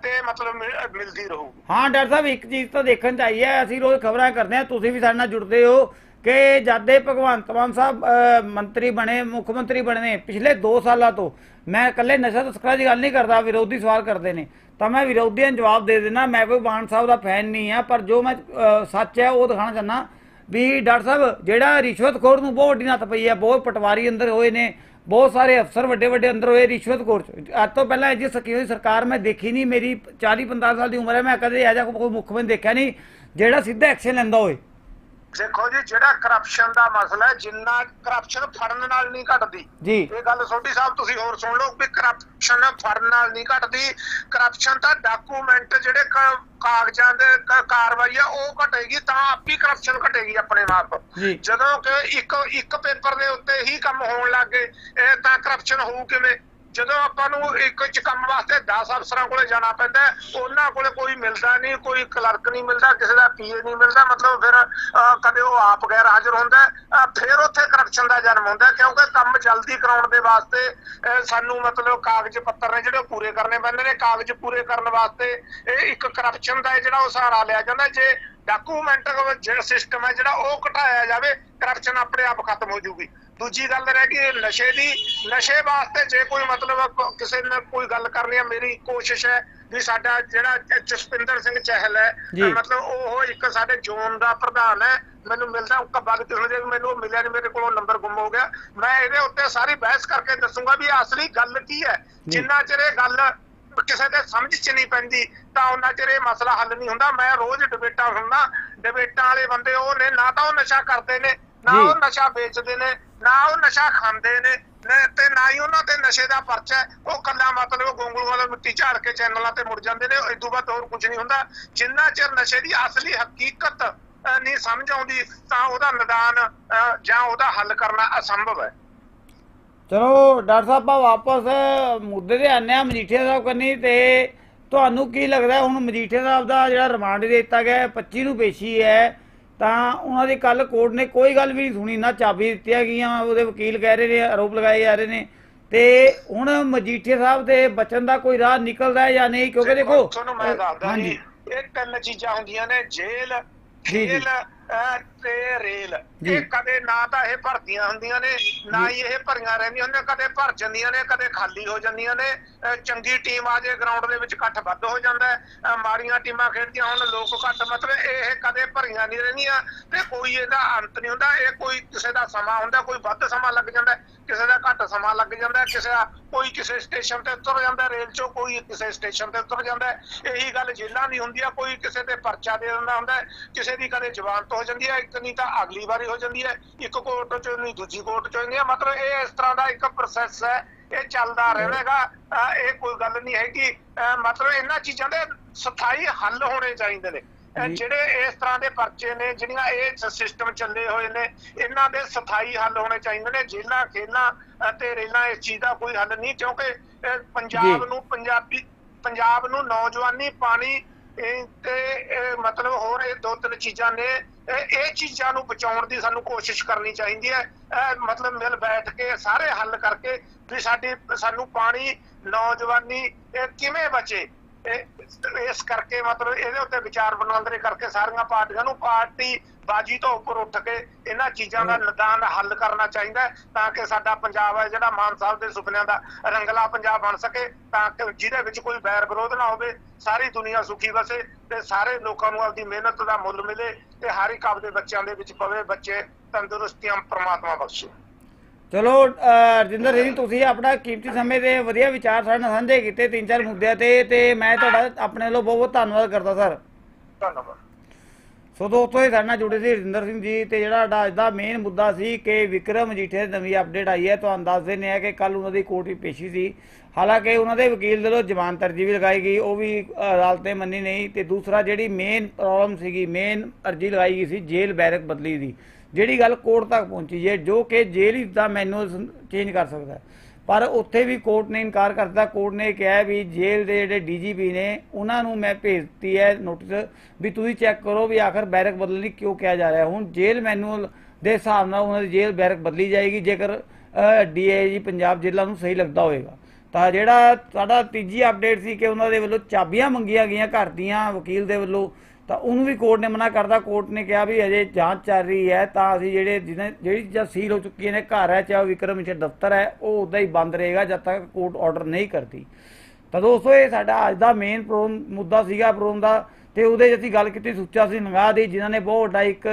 ਤੇ ਮਤਲਬ ਮਿਲਦੀ ਰਹੂਗੀ ਹਾਂ, ਡਾਕਟਰ ਸਾਹਿਬ, ਇੱਕ ਚੀਜ਼ ਤਾਂ ਦੇਖਣ ਚ ਆਈ ਹੈ, ਅਸੀਂ ਰੋਜ਼ ਖਬਰਾਂ ਕਰਦੇ ਹਾਂ, ਤੁਸੀਂ ਵੀ ਸਾਡੇ ਨਾਲ ਜੁੜਦੇ ਹੋ ਕਿ ਜਦ ਭਗਵੰਤ ਮਾਨ ਸਾਹਿਬ ਮੰਤਰੀ ਬਣੇ, ਮੁੱਖ ਮੰਤਰੀ ਬਣੇ ਨੇ ਪਿਛਲੇ 2 ਸਾਲਾਂ ਤੋਂ, ਮੈਂ ਇਕੱਲੇ ਨਸ਼ਾ ਤਸਕਰਾਂ ਦੀ ਗੱਲ ਨਹੀਂ ਕਰਦਾ, ਵਿਰੋਧੀ ਸਵਾਲ ਕਰਦੇ ਨੇ। ਤਾਂ ਮੈਂ ਵਿਰੋਧੀਆਂ ਨੂੰ ਜਵਾਬ ਦੇ ਦੇਣਾ ਮੈਂ ਕੋਈ ਮਾਨ ਸਾਹਿਬ ਦਾ ਫੈਨ ਨਹੀਂ ਆ ਪਰ ਜੋ ਮੈਂ ਸੱਚ ਹੈ, ਉਹ ਦਿਖਾਣਾ ਚਾਹੁੰਦਾ ਵੀ ਡਾਕਟਰ ਸਾਹਿਬ, ਜਿਹੜਾ ਰਿਸ਼ਵਤਖੋਰ ਨੂੰ ਬਹੁਤ ਵੱਡੀ ਨੱਥ ਪਈ ਹੈ, ਬਹੁਤ ਪਟਵਾਰੀ ਅੰਦਰ ਹੋਏ ਨੇ, ਬਹੁਤ ਸਾਰੇ ਅਫਸਰ ਵੱਡੇ ਵੱਡੇ ਅੰਦਰ ਹੋਏ ਰਿਸ਼ਵਤਖੋਰ ਚ। ਅੱਜ ਤੋਂ ਪਹਿਲਾਂ ਇਹ ਸਕੀ ਹੋਈ ਸਰਕਾਰ ਮੈਂ ਦੇਖੀ ਨਹੀਂ, ਮੇਰੀ 40 45 ਸਾਲ ਦੀ ਉਮਰ ਹੈ, ਮੈਂ ਕਦੇ ਇਹੋ ਜਿਹਾ ਕੋਈ ਮੁੱਖ ਮੰਤਰੀ ਦੇਖਿਆ ਨਹੀਂ, ਜਿਹੜਾ ਸਿੱਧਾ ਐਕਸ਼ਨ ਲੈਂਦਾ ਹੋਵੇ ਦੇਖੋ ਜੀ ਜਿਹੜਾ ਕਰਪਸ਼ਨ ਦਾ ਮਸਲਾ ਹੈ ਜਿੰਨਾ ਕਰਪਸ਼ਨ ਫੜਨ ਨਾਲ ਨਹੀਂ ਘਟਦੀ। ਇਹ ਗੱਲ ਸੋਢੀ ਸਾਹਿਬ ਤੁਸੀਂ ਹੋਰ ਸੁਣ ਲਓ ਵੀ ਕਰਪਸ਼ਨ ਫੜਨ ਨਾਲ ਨਹੀਂ ਘਟਦੀ। ਕਰਪਸ਼ਨ ਤਾਂ ਡਾਕੂਮੈਂਟ ਜਿਹੜੇ ਕਾਗਜ਼ਾਂ ਦੇ ਕਾਰਵਾਈ ਆ ਉਹ ਘਟੇਗੀ ਤਾਂ ਆਪੀ ਕਰਪਸ਼ਨ ਘਟੇਗੀ ਆਪਣੇ ਆਪ। ਜਦੋਂ ਕਿ ਇੱਕ ਇੱਕ ਪੇਪਰ ਦੇ ਉੱਤੇ ਹੀ ਕੰਮ ਹੋਣ ਲੱਗ ਇਹ ਤਾਂ ਕਰਪਸ਼ਨ ਹੋਊ ਕਿਵੇਂ? ਜਦੋਂ ਆਪਾਂ ਨੂੰ ਇੱਕ ਚ ਕੰਮ ਵਾਸਤੇ 10 ਅਫਸਰਾਂ ਕੋਲੇ ਜਾਣਾ ਪੈਂਦਾ ਉਹਨਾਂ ਕੋਲੇ ਕੋਈ ਮਿਲਦਾ ਨਹੀਂ ਕੋਈ ਕਲਰਕ ਨਹੀਂ ਮਿਲਦਾ ਕਿਸੇ ਦਾ ਪੀਏ ਨਹੀਂ ਮਿਲਦਾ ਮਤਲਬ ਫਿਰ ਕਦੇ ਉਹ ਆਪ ਗੈਰ ਹਾਜ਼ਰ ਹੁੰਦਾ ਫਿਰ ਉੱਥੇ ਕਰਪਸ਼ਨ ਦਾ ਜਨਮ ਹੁੰਦਾ ਕਿਉਂਕਿ ਕੰਮ ਜਲਦੀ ਕਰਾਉਣ ਦੇ ਵਾਸਤੇ ਅਹ, ਸਾਨੂੰ ਮਤਲਬ ਕਾਗਜ਼ ਪੱਤਰ ਨੇ ਜਿਹੜੇ ਉਹ ਪੂਰੇ ਕਰਨੇ ਪੈਂਦੇ ਨੇ ਕਾਗਜ਼ ਪੂਰੇ ਕਰਨ ਵਾਸਤੇ ਇਹ ਇੱਕ ਕਰਪਸ਼ਨ ਦਾ ਜਿਹੜਾ ਉਹ ਸਹਾਰਾ ਲਿਆ ਜਾਂਦਾ ਜੇ ਡਾਕੂਮੈਂਟ ਜਿਹੜਾ ਸਿਸਟਮ ਹੈ ਜਿਹੜਾ ਉਹ ਘਟਾਇਆ ਜਾਵੇ ਕਰਪਸ਼ਨ ਆਪਣੇ ਆਪ ਖਤਮ ਹੋ ਜਾਊਗੀ। ਦੂਜੀ ਗੱਲ ਰਹਿ ਗਈ ਨਸ਼ੇ ਦੀ। ਨਸ਼ੇ ਵਾਸਤੇ ਜੇ ਕੋਈ ਮਤਲਬ ਕਿਸੇ ਨੇ ਕੋਈ ਗੱਲ ਕਰਨੀ ਹੈ ਮੇਰੀ ਕੋਸ਼ਿਸ਼ ਹੈ ਵੀ ਸਾਡਾ ਜਿਹੜਾ ਜ- ਜਸਪਿੰਦਰ ਸਿੰਘ ਚਹਿਲ ਹੈ ਜੀ। ਮਤਲਬ ਉਹ ਇੱਕ ਸਾਡੇ ਜ਼ੋਨ ਦਾ ਪ੍ਰਧਾਨ ਹੈ। ਮੈਨੂੰ ਮਿਲਦਾ ਕੱਬਾ ਕਿ ਕਿਸੇ ਦੇ ਮੈਨੂੰ ਉਹ ਮਿਲਿਆ ਨਹੀਂ ਮੇਰੇ ਕੋਲੋਂ ਨੰਬਰ ਗੁੰਮ ਹੋ ਗਿਆ। ਮੈਂ ਇਹਦੇ ਉੱਤੇ ਸਾਰੀ ਬਹਿਸ ਕਰਕੇ ਦੱਸੂਗਾ ਵੀ ਅਸਲੀ ਗੱਲ ਕੀ ਹੈ। ਜਿੰਨਾ ਚਿਰ ਇਹ ਗੱਲ ਕਿਸੇ ਦੇ ਸਮਝ ਚ ਨਹੀਂ ਪੈਂਦੀ ਤਾਂ ਉਹਨਾਂ ਚਿਰ ਇਹ ਮਸਲਾ ਹੱਲ ਨਹੀਂ ਹੁੰਦਾ। ਮੈਂ ਰੋਜ਼ ਡਿਬੇਟਾਂ ਸੁਣਦਾ ਡਿਬੇਟਾਂ ਵਾਲੇ ਬੰਦੇ ਉਹ ਨੇ ਨਾ ਤਾਂ ਉਹ ਨਸ਼ਾ ਕਰਦੇ ਨੇ ਨਾ। ਉਹ ਨਸ਼ਾ ਵੇਚਦੇ ਨੇ ਨਾ ਉਹ ਨਸ਼ਾ ਖਾਂਦੇ ਨੇ ਤੇ ਨਾ ਹੀ ਉਹਨਾਂ ਤੇ ਨਸ਼ੇ ਦਾ ਪਰਚਾ ਹੈ। ਉਹ ਕੱਲਾ ਮਤਲਬ ਗੋਂਗਲੂ ਵਾਲਾ ਮਿੱਟੀ ਝਾੜ ਕੇ ਚੈਨਲਾਂ ਤੇ ਮੁੜ ਜਾਂਦੇ ਨੇ ਇਸ ਤੋਂ ਬਾਅਦ ਹੋਰ ਕੁਝ ਨਹੀਂ ਹੁੰਦਾ ਜਿੰਨਾ ਚਿਰ ਨਸ਼ੇ ਦੀ ਅਸਲੀ ਹਕੀਕਤ ਨਹੀਂ ਸਮਝ ਆਉਂਦੀ ਤਾਂ ਉਹਦਾ ਨਿਦਾਨ ਜਾਂ ਉਹਦਾ ਹੱਲ ਕਰਨਾ ਅਸੰਭਵ ਹੈ ਚਲੋ ਡਾਕਟਰ ਸਾਹਿਬ ਆਪਾਂ ਵਾਪਸ ਮੁੱਦੇ ਤੇ ਆਨੇ ਆ ਮਜੀਠੀਆ ਸਾਹਿਬ ਕਰਨੀ ਤੇ ਤੁਹਾਨੂੰ ਕੀ ਲੱਗਦਾ ਹੁਣ ਮਜੀਠੀਆ ਸਾਹਿਬ ਦਾ ਜਿਹੜਾ ਰਿਮਾਂਡ ਦਿੱਤਾ ਗਿਆ ਹੈ, 25 ਨੂੰ ਪੇਸ਼ੀ ਹੈ ਤਾਂ ਉਹਨਾਂ ਦੀ ਕੱਲ ਕੋਰਟ ਨੇ ਕੋਈ ਗੱਲ ਵੀ ਨਹੀਂ ਸੁਣੀ ਨਾ ਚਾਬੀ ਦਿੱਤੀਆਂ ਗਈਆਂ ਉਹਦੇ ਵਕੀਲ ਕਹਿ ਰਹੇ ਨੇ ਆਰੋਪ ਲਗਾਏ ਜਾ ਰਹੇ ਨੇ। ਤੇ ਹੁਣ ਮਜੀਠੀਆ ਸਾਹਿਬ ਦੇ ਬਚਣ ਦਾ ਕੋਈ ਰਾਹ ਨਿਕਲਦਾ ਹੈ ਜਾਂ ਨਹੀਂ? ਕਿਉਂਕਿ ਦੇਖੋ ਤੁਹਾਨੂੰ ਮੈਂ ਦੱਸਦਾ ਜੀ ਇਹ ਤਿੰਨ ਚੀਜ਼ਾਂ ਹੁੰਦੀਆਂ ਨੇ ਜੇਲ੍ਹ ਜੀ, ਜੀ। ਖੇਲ ਅਹ, ਤੇ ਰੇਲ। ਇਹ ਕਦੇ ਨਾ ਤਾਂ ਇਹ ਭਰਤੀਆਂ ਹੁੰਦੀਆਂ ਨੇ ਨਾ ਹੀ ਇਹ ਭਰੀਆਂ ਰਹਿੰਦੀਆਂ ਹੁੰਦੀਆਂ ਕਦੇ ਭਰ ਜਾਂਦੀਆਂ ਨੇ ਕਦੇ ਖਾਲੀ ਹੋ ਜਾਂਦੀਆਂ ਨੇ। ਚੰਗੀ ਟੀਮ ਆ ਜੇ ਗਰਾਊਂਡ ਦੇ ਵਿੱਚ ਇਕੱਠ ਵੱਧ ਹੋ ਜਾਂਦਾ ਮਾੜੀਆਂ ਟੀਮਾਂ ਖੇਡਦੀਆਂ ਹੁਣ ਲੋਕ ਘੱਟ ਮਤਲਬ ਇਹ ਕਦੇ ਭਰੀਆਂ ਨਹੀਂ ਰਹਿੰਦੀਆਂ। ਤੇ ਕੋਈ ਇਹਦਾ ਅੰਤ ਨਹੀਂ ਹੁੰਦਾ ਇਹ ਕੋਈ ਕਿਸੇ ਦਾ ਸਮਾਂ ਹੁੰਦਾ ਕੋਈ ਵੱਧ ਸਮਾਂ ਲੱਗ ਜਾਂਦਾ ਕਿਸੇ ਦਾ ਘੱਟ ਸਮਾਂ ਲੱਗ ਜਾਂਦਾ ਕਿਸੇ ਦਾ ਕੋਈ ਕਿਸੇ ਸਟੇਸ਼ਨ ਤੇ ਉਤਰ ਜਾਂਦਾ ਰੇਲ ਚੋਂ ਕੋਈ ਕਿਸੇ ਸਟੇਸ਼ਨ ਤੇ ਉਤਰ ਜਾਂਦਾ। ਇਹੀ ਗੱਲ ਜੇਲਾਂ ਦੀ ਹੁੰਦੀ ਆ ਕੋਈ ਕਿਸੇ ਤੇ ਪਰਚਾ ਦੇ ਦਿੰਦਾ ਹੁੰਦਾ ਕਿਸੇ ਦੀ ਕਦੇ ਜ਼ਬਾਨਤ ਹੋ ਜਾਂਦੀ ਹੈ ਇੱਕ ਨਹੀਂ ਤਾਂ ਅਗਲੀ ਵਾਰੀ ਹੋ ਜਾਂਦੀ ਹੈ। ਇੱਕ ਕੋਰਟ ਚੋਂ ਨਹੀਂ ਦੂਜੀ ਕੋਰਟ ਚੋਂ ਜਾਂਦੀ ਹੈ ਮਤਲਬ ਇਹ ਇਸ ਤਰ੍ਹਾਂ ਦਾ ਇੱਕ ਪ੍ਰੋਸੈਸ ਹੈ। ਇਹ ਚੱਲਦਾ ਰਹਿਣਾਗਾ ਅਹ ਇਹ ਕੋਈ ਗੱਲ ਨਹੀਂ ਹੈਗੀ। ਅਹ ਮਤਲਬ ਇਹਨਾਂ ਚੀਜ਼ਾਂ ਦੇ ਸਥਾਈ ਹੱਲ ਹੋਣੇ ਚਾਹੀਦੇ ਨੇ। ਜਿਹੜੇ ਇਸ ਤਰ੍ਹਾਂ ਦੇ ਪਰਚੇ ਨੇ ਜਿਹੜੀਆਂ ਇਹ ਸਿਸਟਮ ਚੱਲੇ ਹੋਏ ਨੇ ਇਹਨਾਂ ਦੇ ਸਥਾਈ ਹੱਲ ਹੋਣੇ ਚਾਹੀਦੇ ਨੇ। ਜੇਲਾਂ ਖੇਲਾਂ ਅਤੇ ਰੇਲਾਂ ਇਸ ਚੀਜ਼ ਦਾ ਕੋਈ ਹੱਲ ਨਹੀਂ। ਕਿਉਂਕਿ ਪੰਜਾਬ। ਨੂੰ ਪੰਜਾਬੀ ਪੰਜਾਬ ਨੂੰ ਨੌਜਵਾਨੀ ਪਾਣੀ ਤੇ ਮਤਲਬ ਹੋਰ ਇਹ ਦੋ ਤਿੰਨ ਚੀਜ਼ਾਂ ਨੇ। ਇਹ ਚੀਜ਼ਾਂ ਨੂੰ ਬਚਾਉਣ ਦੀ ਸਾਨੂੰ ਕੋਸ਼ਿਸ਼ ਕਰਨੀ ਚਾਹੀਦੀ ਹੈ। ਇਹ ਮਤਲਬ ਮਿਲ ਬੈਠ ਕੇ ਸਾਰੇ ਹੱਲ ਕਰਕੇ ਵੀ ਸਾਡੀ, ਸਾਨੂੰ ਪਾਣੀ, ਨੌਜਵਾਨੀ, ਇਹ ਕਿਵੇਂ ਬਚੇ? ਇਹ- ਇਸ ਕਰਕੇ ਮਤਲਬ ਇਹਦੇ ਉੱਤੇ ਵਿਚਾਰ ਵਟਾਂਦਰੇ ਕਰਕੇ ਸਾਰੀਆਂ ਪਾਰਟੀਆਂ ਨੂੰ ਪਾਰਟੀ ਬਾਜੀ ਤੋਂ ਉੱਪਰ ਉੱਠ ਕੇ ਇਹਨਾਂ ਚੀਜ਼ਾਂ ਦਾ ਨਿਦਾਨ ਹੱਲ ਕਰਨਾ ਚਾਹੀਦਾ ਤਾਂ ਕਿ ਸਾਡਾ ਪੰਜਾਬ ਹੈ ਜਿਹੜਾ ਮਾਨ ਸਾਹਿਬ ਦੇ ਸੁਪਨਿਆਂ ਦਾ ਰੰਗਲਾ ਪੰਜਾਬ ਬਣ ਸਕੇ ਤਾਂ ਕਿ ਜਿਹਦੇ ਵਿੱਚ ਕੋਈ ਬੈਰ ਵਿਰੋਧ ਨਾ ਹੋਵੇ ਸਾਰੀ ਦੁਨੀਆ ਸੁਖੀ ਵਸੇ ਤੇ ਸਾਰੇ ਲੋਕਾਂ ਨੂੰ ਆਪਦੀ ਮਿਹਨਤ ਦਾ ਮੁੱਲ ਮਿਲੇ ਤੇ ਹਰ ਇੱਕ ਆਪਦੇ ਬੱਚਿਆਂ ਦੇ ਵਿੱਚ ਪਵੇ ਬੱਚੇ ਤੰਦਰੁਸਤੀਆਂ ਪ੍ਰਮਾਤਮਾ ਬਖਸ਼ੇ। ਚਲੋ ਰਜਿੰਦਰ ਸਿੰਘ ਤੁਸੀਂ ਆਪਣਾ ਕੀਮਤੀ ਸਮੇਂ ਦੇ ਵਧੀਆ ਵਿਚਾਰ ਸਾਡੇ ਨਾਲ ਸਾਂਝੇ ਕੀਤੇ ਤਿੰਨ ਚਾਰ ਮੁੱਦਿਆਂ ਤੇ ਤੇ ਮੈਂ ਤੁਹਾਡਾ ਆਪਣੇ ਵੱਲੋਂ ਬਹੁਤ ਬਹੁਤ ਧੰਨਵਾਦ ਕਰਦਾ ਸਰ। ਧੰਨਵਾਦ। ਸੋ ਦੋਸਤੋ ਇਹ ਸਾਡੇ ਨਾਲ ਜੁੜੇ ਸੀ ਰਜਿੰਦਰ ਸਿੰਘ ਜੀ ਤੇ ਜਿਹੜਾ ਸਾਡਾ ਅੱਜ ਦਾ ਮੇਨ ਮੁੱਦਾ ਸੀ ਕਿ ਵਿਕਰਮ ਮਜੀਠੇ ਦੀ ਨਵੀਂ ਅਪਡੇਟ ਆਈ ਹੈ। ਤੁਹਾਨੂੰ ਦੱਸ ਦਿੰਦੇ ਆ ਕਿ ਕੱਲ ਉਹਨਾਂ ਦੀ ਕੋਰਟ ਵਿੱਚ ਪੇਸ਼ੀ ਸੀ। ਹਾਲਾਂਕਿ ਉਹਨਾਂ ਦੇ ਵਕੀਲ ਵੱਲੋਂ ਜ਼ਮਾਨਤ ਅਰਜੀ ਵੀ ਲਗਾਈ ਗਈ, ਉਹ ਵੀ ਅਦਾਲਤ ਨੇ ਮੰਨੀ ਨਹੀਂ। ਤੇ ਦੂਸਰਾ ਜਿਹੜੀ ਮੇਨ ਪ੍ਰੋਬਲਮ ਸੀਗੀ ਮੇਨ ਅਰਜੀ ਲਗਾਈ ਗਈ ਸੀ ਜੇਲ੍ਹ ਬੈਰਕ ਬਦਲੀ ਦੀ। ਜਿਹੜੀ ਗੱਲ ਕੋਰਟ ਤੱਕ ਪਹੁੰਚੀ ਹੈ, ਜੋ ਕਿ ਜੇਲ੍ਹ ਦਾ ਮੈਨੂਅਲ ਚੇਂਜ ਕਰ ਸਕਦਾ ਹੈ। ਪਰ ਉੱਥੇ ਵੀ ਕੋਰਟ ਨੇ ਇਨਕਾਰ ਕਰਤਾ ਕੋਰਟ ਨੇ ਕਿਹਾ ਵੀ ਜੇਲ੍ਹ ਦੇ ਜਿਹੜੇ ਡੀਜੀਪੀ ਨੇ, ਉਹਨਾਂ ਨੂੰ ਮੈਂ ਭੇਜਤੀ ਹੈ ਨੋਟਿਸ ਵੀ ਤੁਸੀਂ ਚੈੱਕ ਕਰੋ ਵੀ ਆਖਰ ਬੈਰਕ ਬਦਲਣ ਬਦਲਣੀ ਕਿਉਂ ਕਿਹਾ ਜਾ ਰਿਹਾ। ਹੁਣ ਜੇਲ੍ਹ ਮੈਨੂਅਲ ਦੇ ਹਿਸਾਬ ਨਾਲ ਉਹਨਾਂ ਦੀ ਜੇਲ੍ਹ ਬੈਰਕ ਬਦਲੀ ਜਾਏਗੀ, ਜੇਕਰ ਡੀਏਜੀ ਪੰਜਾਬ ਜ਼ਿਲ੍ਹਾ ਨੂੰ ਸਹੀ ਲੱਗਦਾ ਹੋਵੇਗਾ। ਤਾਂ ਜਿਹੜਾ ਸਾਡਾ ਤੀਜੀ ਅਪਡੇਟ ਸੀ ਕਿ ਉਹਨਾਂ ਦੇ ਵੱਲੋਂ ਚਾਬੀਆਂ ਮੰਗੀਆਂ ਗਈਆਂ ਘਰ ਦੀਆਂ ਵਕੀਲ ਦੇ ਵੱਲੋਂ ਤਾਂ ਉਹਨੂੰ ਵੀ ਕੋਰਟ ਨੇ ਮਨਾ ਕਰਦਾ ਕੋਰਟ ਨੇ ਕਿਹਾ ਵੀ ਅਜੇ ਜਾਂਚ ਚੱਲ ਰਹੀ ਹੈ, ਤਾਂ ਅਸੀਂ ਜਿਹੜੇ ਜਿਹਨੇ ਜਿਹੜੀ ਚੀਜ਼ਾਂ ਸੀਲ ਹੋ ਚੁੱਕੀਆਂ ਨੇ ਘਰ ਹੈ, ਚਾਹੇ ਉਹ ਵਿਕਰਮ ਵਿੱਚ ਦਫ਼ਤਰ ਹੈ, ਉਹ ਉਦਾਂ ਹੀ ਬੰਦ ਰਹੇਗਾ ਜਦ ਤੱਕ ਕੋਰਟ ਆਰਡਰ ਨਹੀਂ ਕਰਦੀ। ਤਾਂ ਦੋਸਤੋ, ਇਹ ਸਾਡਾ ਅੱਜ ਦਾ ਮੇਨ ਪ੍ਰੋਗਰਾਮ ਮੁੱਦਾ ਸੀਗਾ ਪ੍ਰੋਬਲਮ ਦਾ। ਤੇ ਉਹਦੇ 'ਚ ਅਸੀਂ ਗੱਲ ਕੀਤੀ, ਸੁੱਚਾ ਸਿੰਘ ਨੰਗਾ ਦੀ, ਜਿਨ੍ਹਾਂ ਨੇ ਬਹੁਤ ਵੱਡਾ ਇੱਕ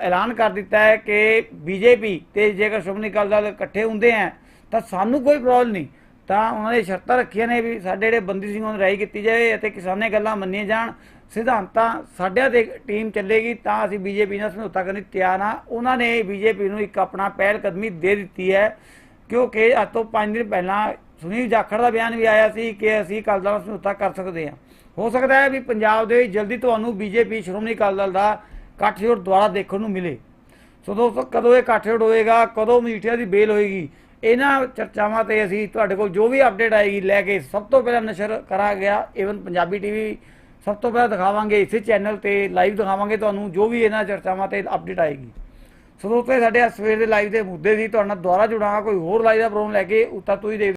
ਐਲਾਨ ਕਰ ਦਿੱਤਾ ਹੈ ਕਿ ਬੀਜੇਪੀ ਤੇ ਜੇਕਰ ਸ਼੍ਰੋਮਣੀ ਅਕਾਲੀ ਦਲ ਇਕੱਠੇ ਹੁੰਦੇ ਆ ਤਾਂ ਸਾਨੂੰ ਕੋਈ ਪ੍ਰੋਬਲਮ ਨਹੀਂ। ਤਾਂ ਉਹਨਾਂ ਨੇ ਸ਼ਰਤਾਂ ਰੱਖੀਆਂ ਨੇ ਵੀ ਸਾਡੇ ਜਿਹੜੇ ਬੰਦੀ ਸਿੰਘ ਨੂੰ ਰਿਹਾਈ ਕੀਤੀ ਜਾਵੇ ਅਤੇ ਕਿਸਾਨੇ ਗੱਲਾਂ ਮੰਨੀਆਂ ਜਾਣ। ਸਿਧਾਂਤਾਂ ਸਾਡਿਆਂ ਤੇ ਟੀਮ ਚੱਲੇਗੀ, ਤਾਂ ਅਸੀਂ ਬੀਜੇਪੀ ਨਾਲ ਸਮਝੌਤਾ ਕਰਨ ਲਈ ਤਿਆਰ ਹਾਂ। ਉਹਨਾਂ ਨੇ ਬੀਜੇਪੀ ਨੂੰ ਇੱਕ ਆਪਣਾ ਪਹਿਲ ਕਦਮੀ ਦੇ ਦਿੱਤੀ ਹੈ, ਕਿਉਂਕਿ ਅੱਜ ਤੋਂ 5 ਦਿਨ ਪਹਿਲਾਂ ਸੁਨੀਲ ਜਾਖੜ ਦਾ ਬਿਆਨ ਵੀ ਆਇਆ ਸੀ ਕਿ ਅਸੀਂ ਅਕਾਲੀ ਦਲ ਨਾਲ ਸਮਝੌਤਾ ਕਰ ਸਕਦੇ ਹਾਂ। ਹੋ ਸਕਦਾ ਹੈ ਵੀ ਪੰਜਾਬ ਦੇ ਵਿੱਚ ਜਲਦੀ ਤੁਹਾਨੂੰ ਬੀਜੇਪੀ, ਸ਼੍ਰੋਮਣੀ ਅਕਾਲੀ ਦਲ ਦਾ ਇਕੱਠਜੋੜ ਦੁਆਰਾ ਦੇਖਣ ਨੂੰ ਮਿਲੇ। ਸੋ ਦੋਸਤੋ, ਕਦੋਂ ਇਹ ਇਕੱਠਜੋੜ ਹੋਏਗਾ, ਕਦੋਂ ਮਜੀਠੀਆ ਦੀ ਬੇਲ ਹੋਏਗੀ, ਇਹਨਾਂ ਚਰਚਾਵਾਂ ਤੇ ਅਸੀਂ ਤੁਹਾਡੇ ਕੋਲ ਜੋ ਵੀ ਅਪਡੇਟ ਆਏਗੀ ਲੈ ਕੇ ਸਭ ਤੋਂ ਪਹਿਲਾਂ ਨਸ਼ਰ ਕਰਾ ਗਿਆ ਈਵਨ ਪੰਜਾਬੀ ਟੀਵੀ ਸਭ ਤੋਂ ਪਹਿਲਾਂ ਦਿਖਾਵਾਂਗੇ ਇਸੇ ਚੈਨਲ ਤੇ ਲਾਈਵ ਦਿਖਾਵਾਂਗੇ ਤੁਹਾਨੂੰ, ਜੋ ਵੀ ਇਹਨਾਂ ਚਰਚਾਵਾਂ ਤੇ ਅਪਡੇਟ ਆਏਗੀ। ਸੋ ਸਾਡੇ ਅੱਜ ਸਵੇਰ ਦੇ ਲਾਈਵ ਦੇ ਮੁੱਦੇ ਸੀ, ਤੁਹਾਡੇ ਨਾਲ ਦੁਬਾਰਾ ਜੁੜਾਂਗਾ, ਕੋਈ ਹੋਰ ਲਾਈਵ ਦਾ ਪ੍ਰੋਗਰਾਮ ਲੈ ਕੇ ਉੱਤਾ ਤੁਸੀਂ ਦੇਖ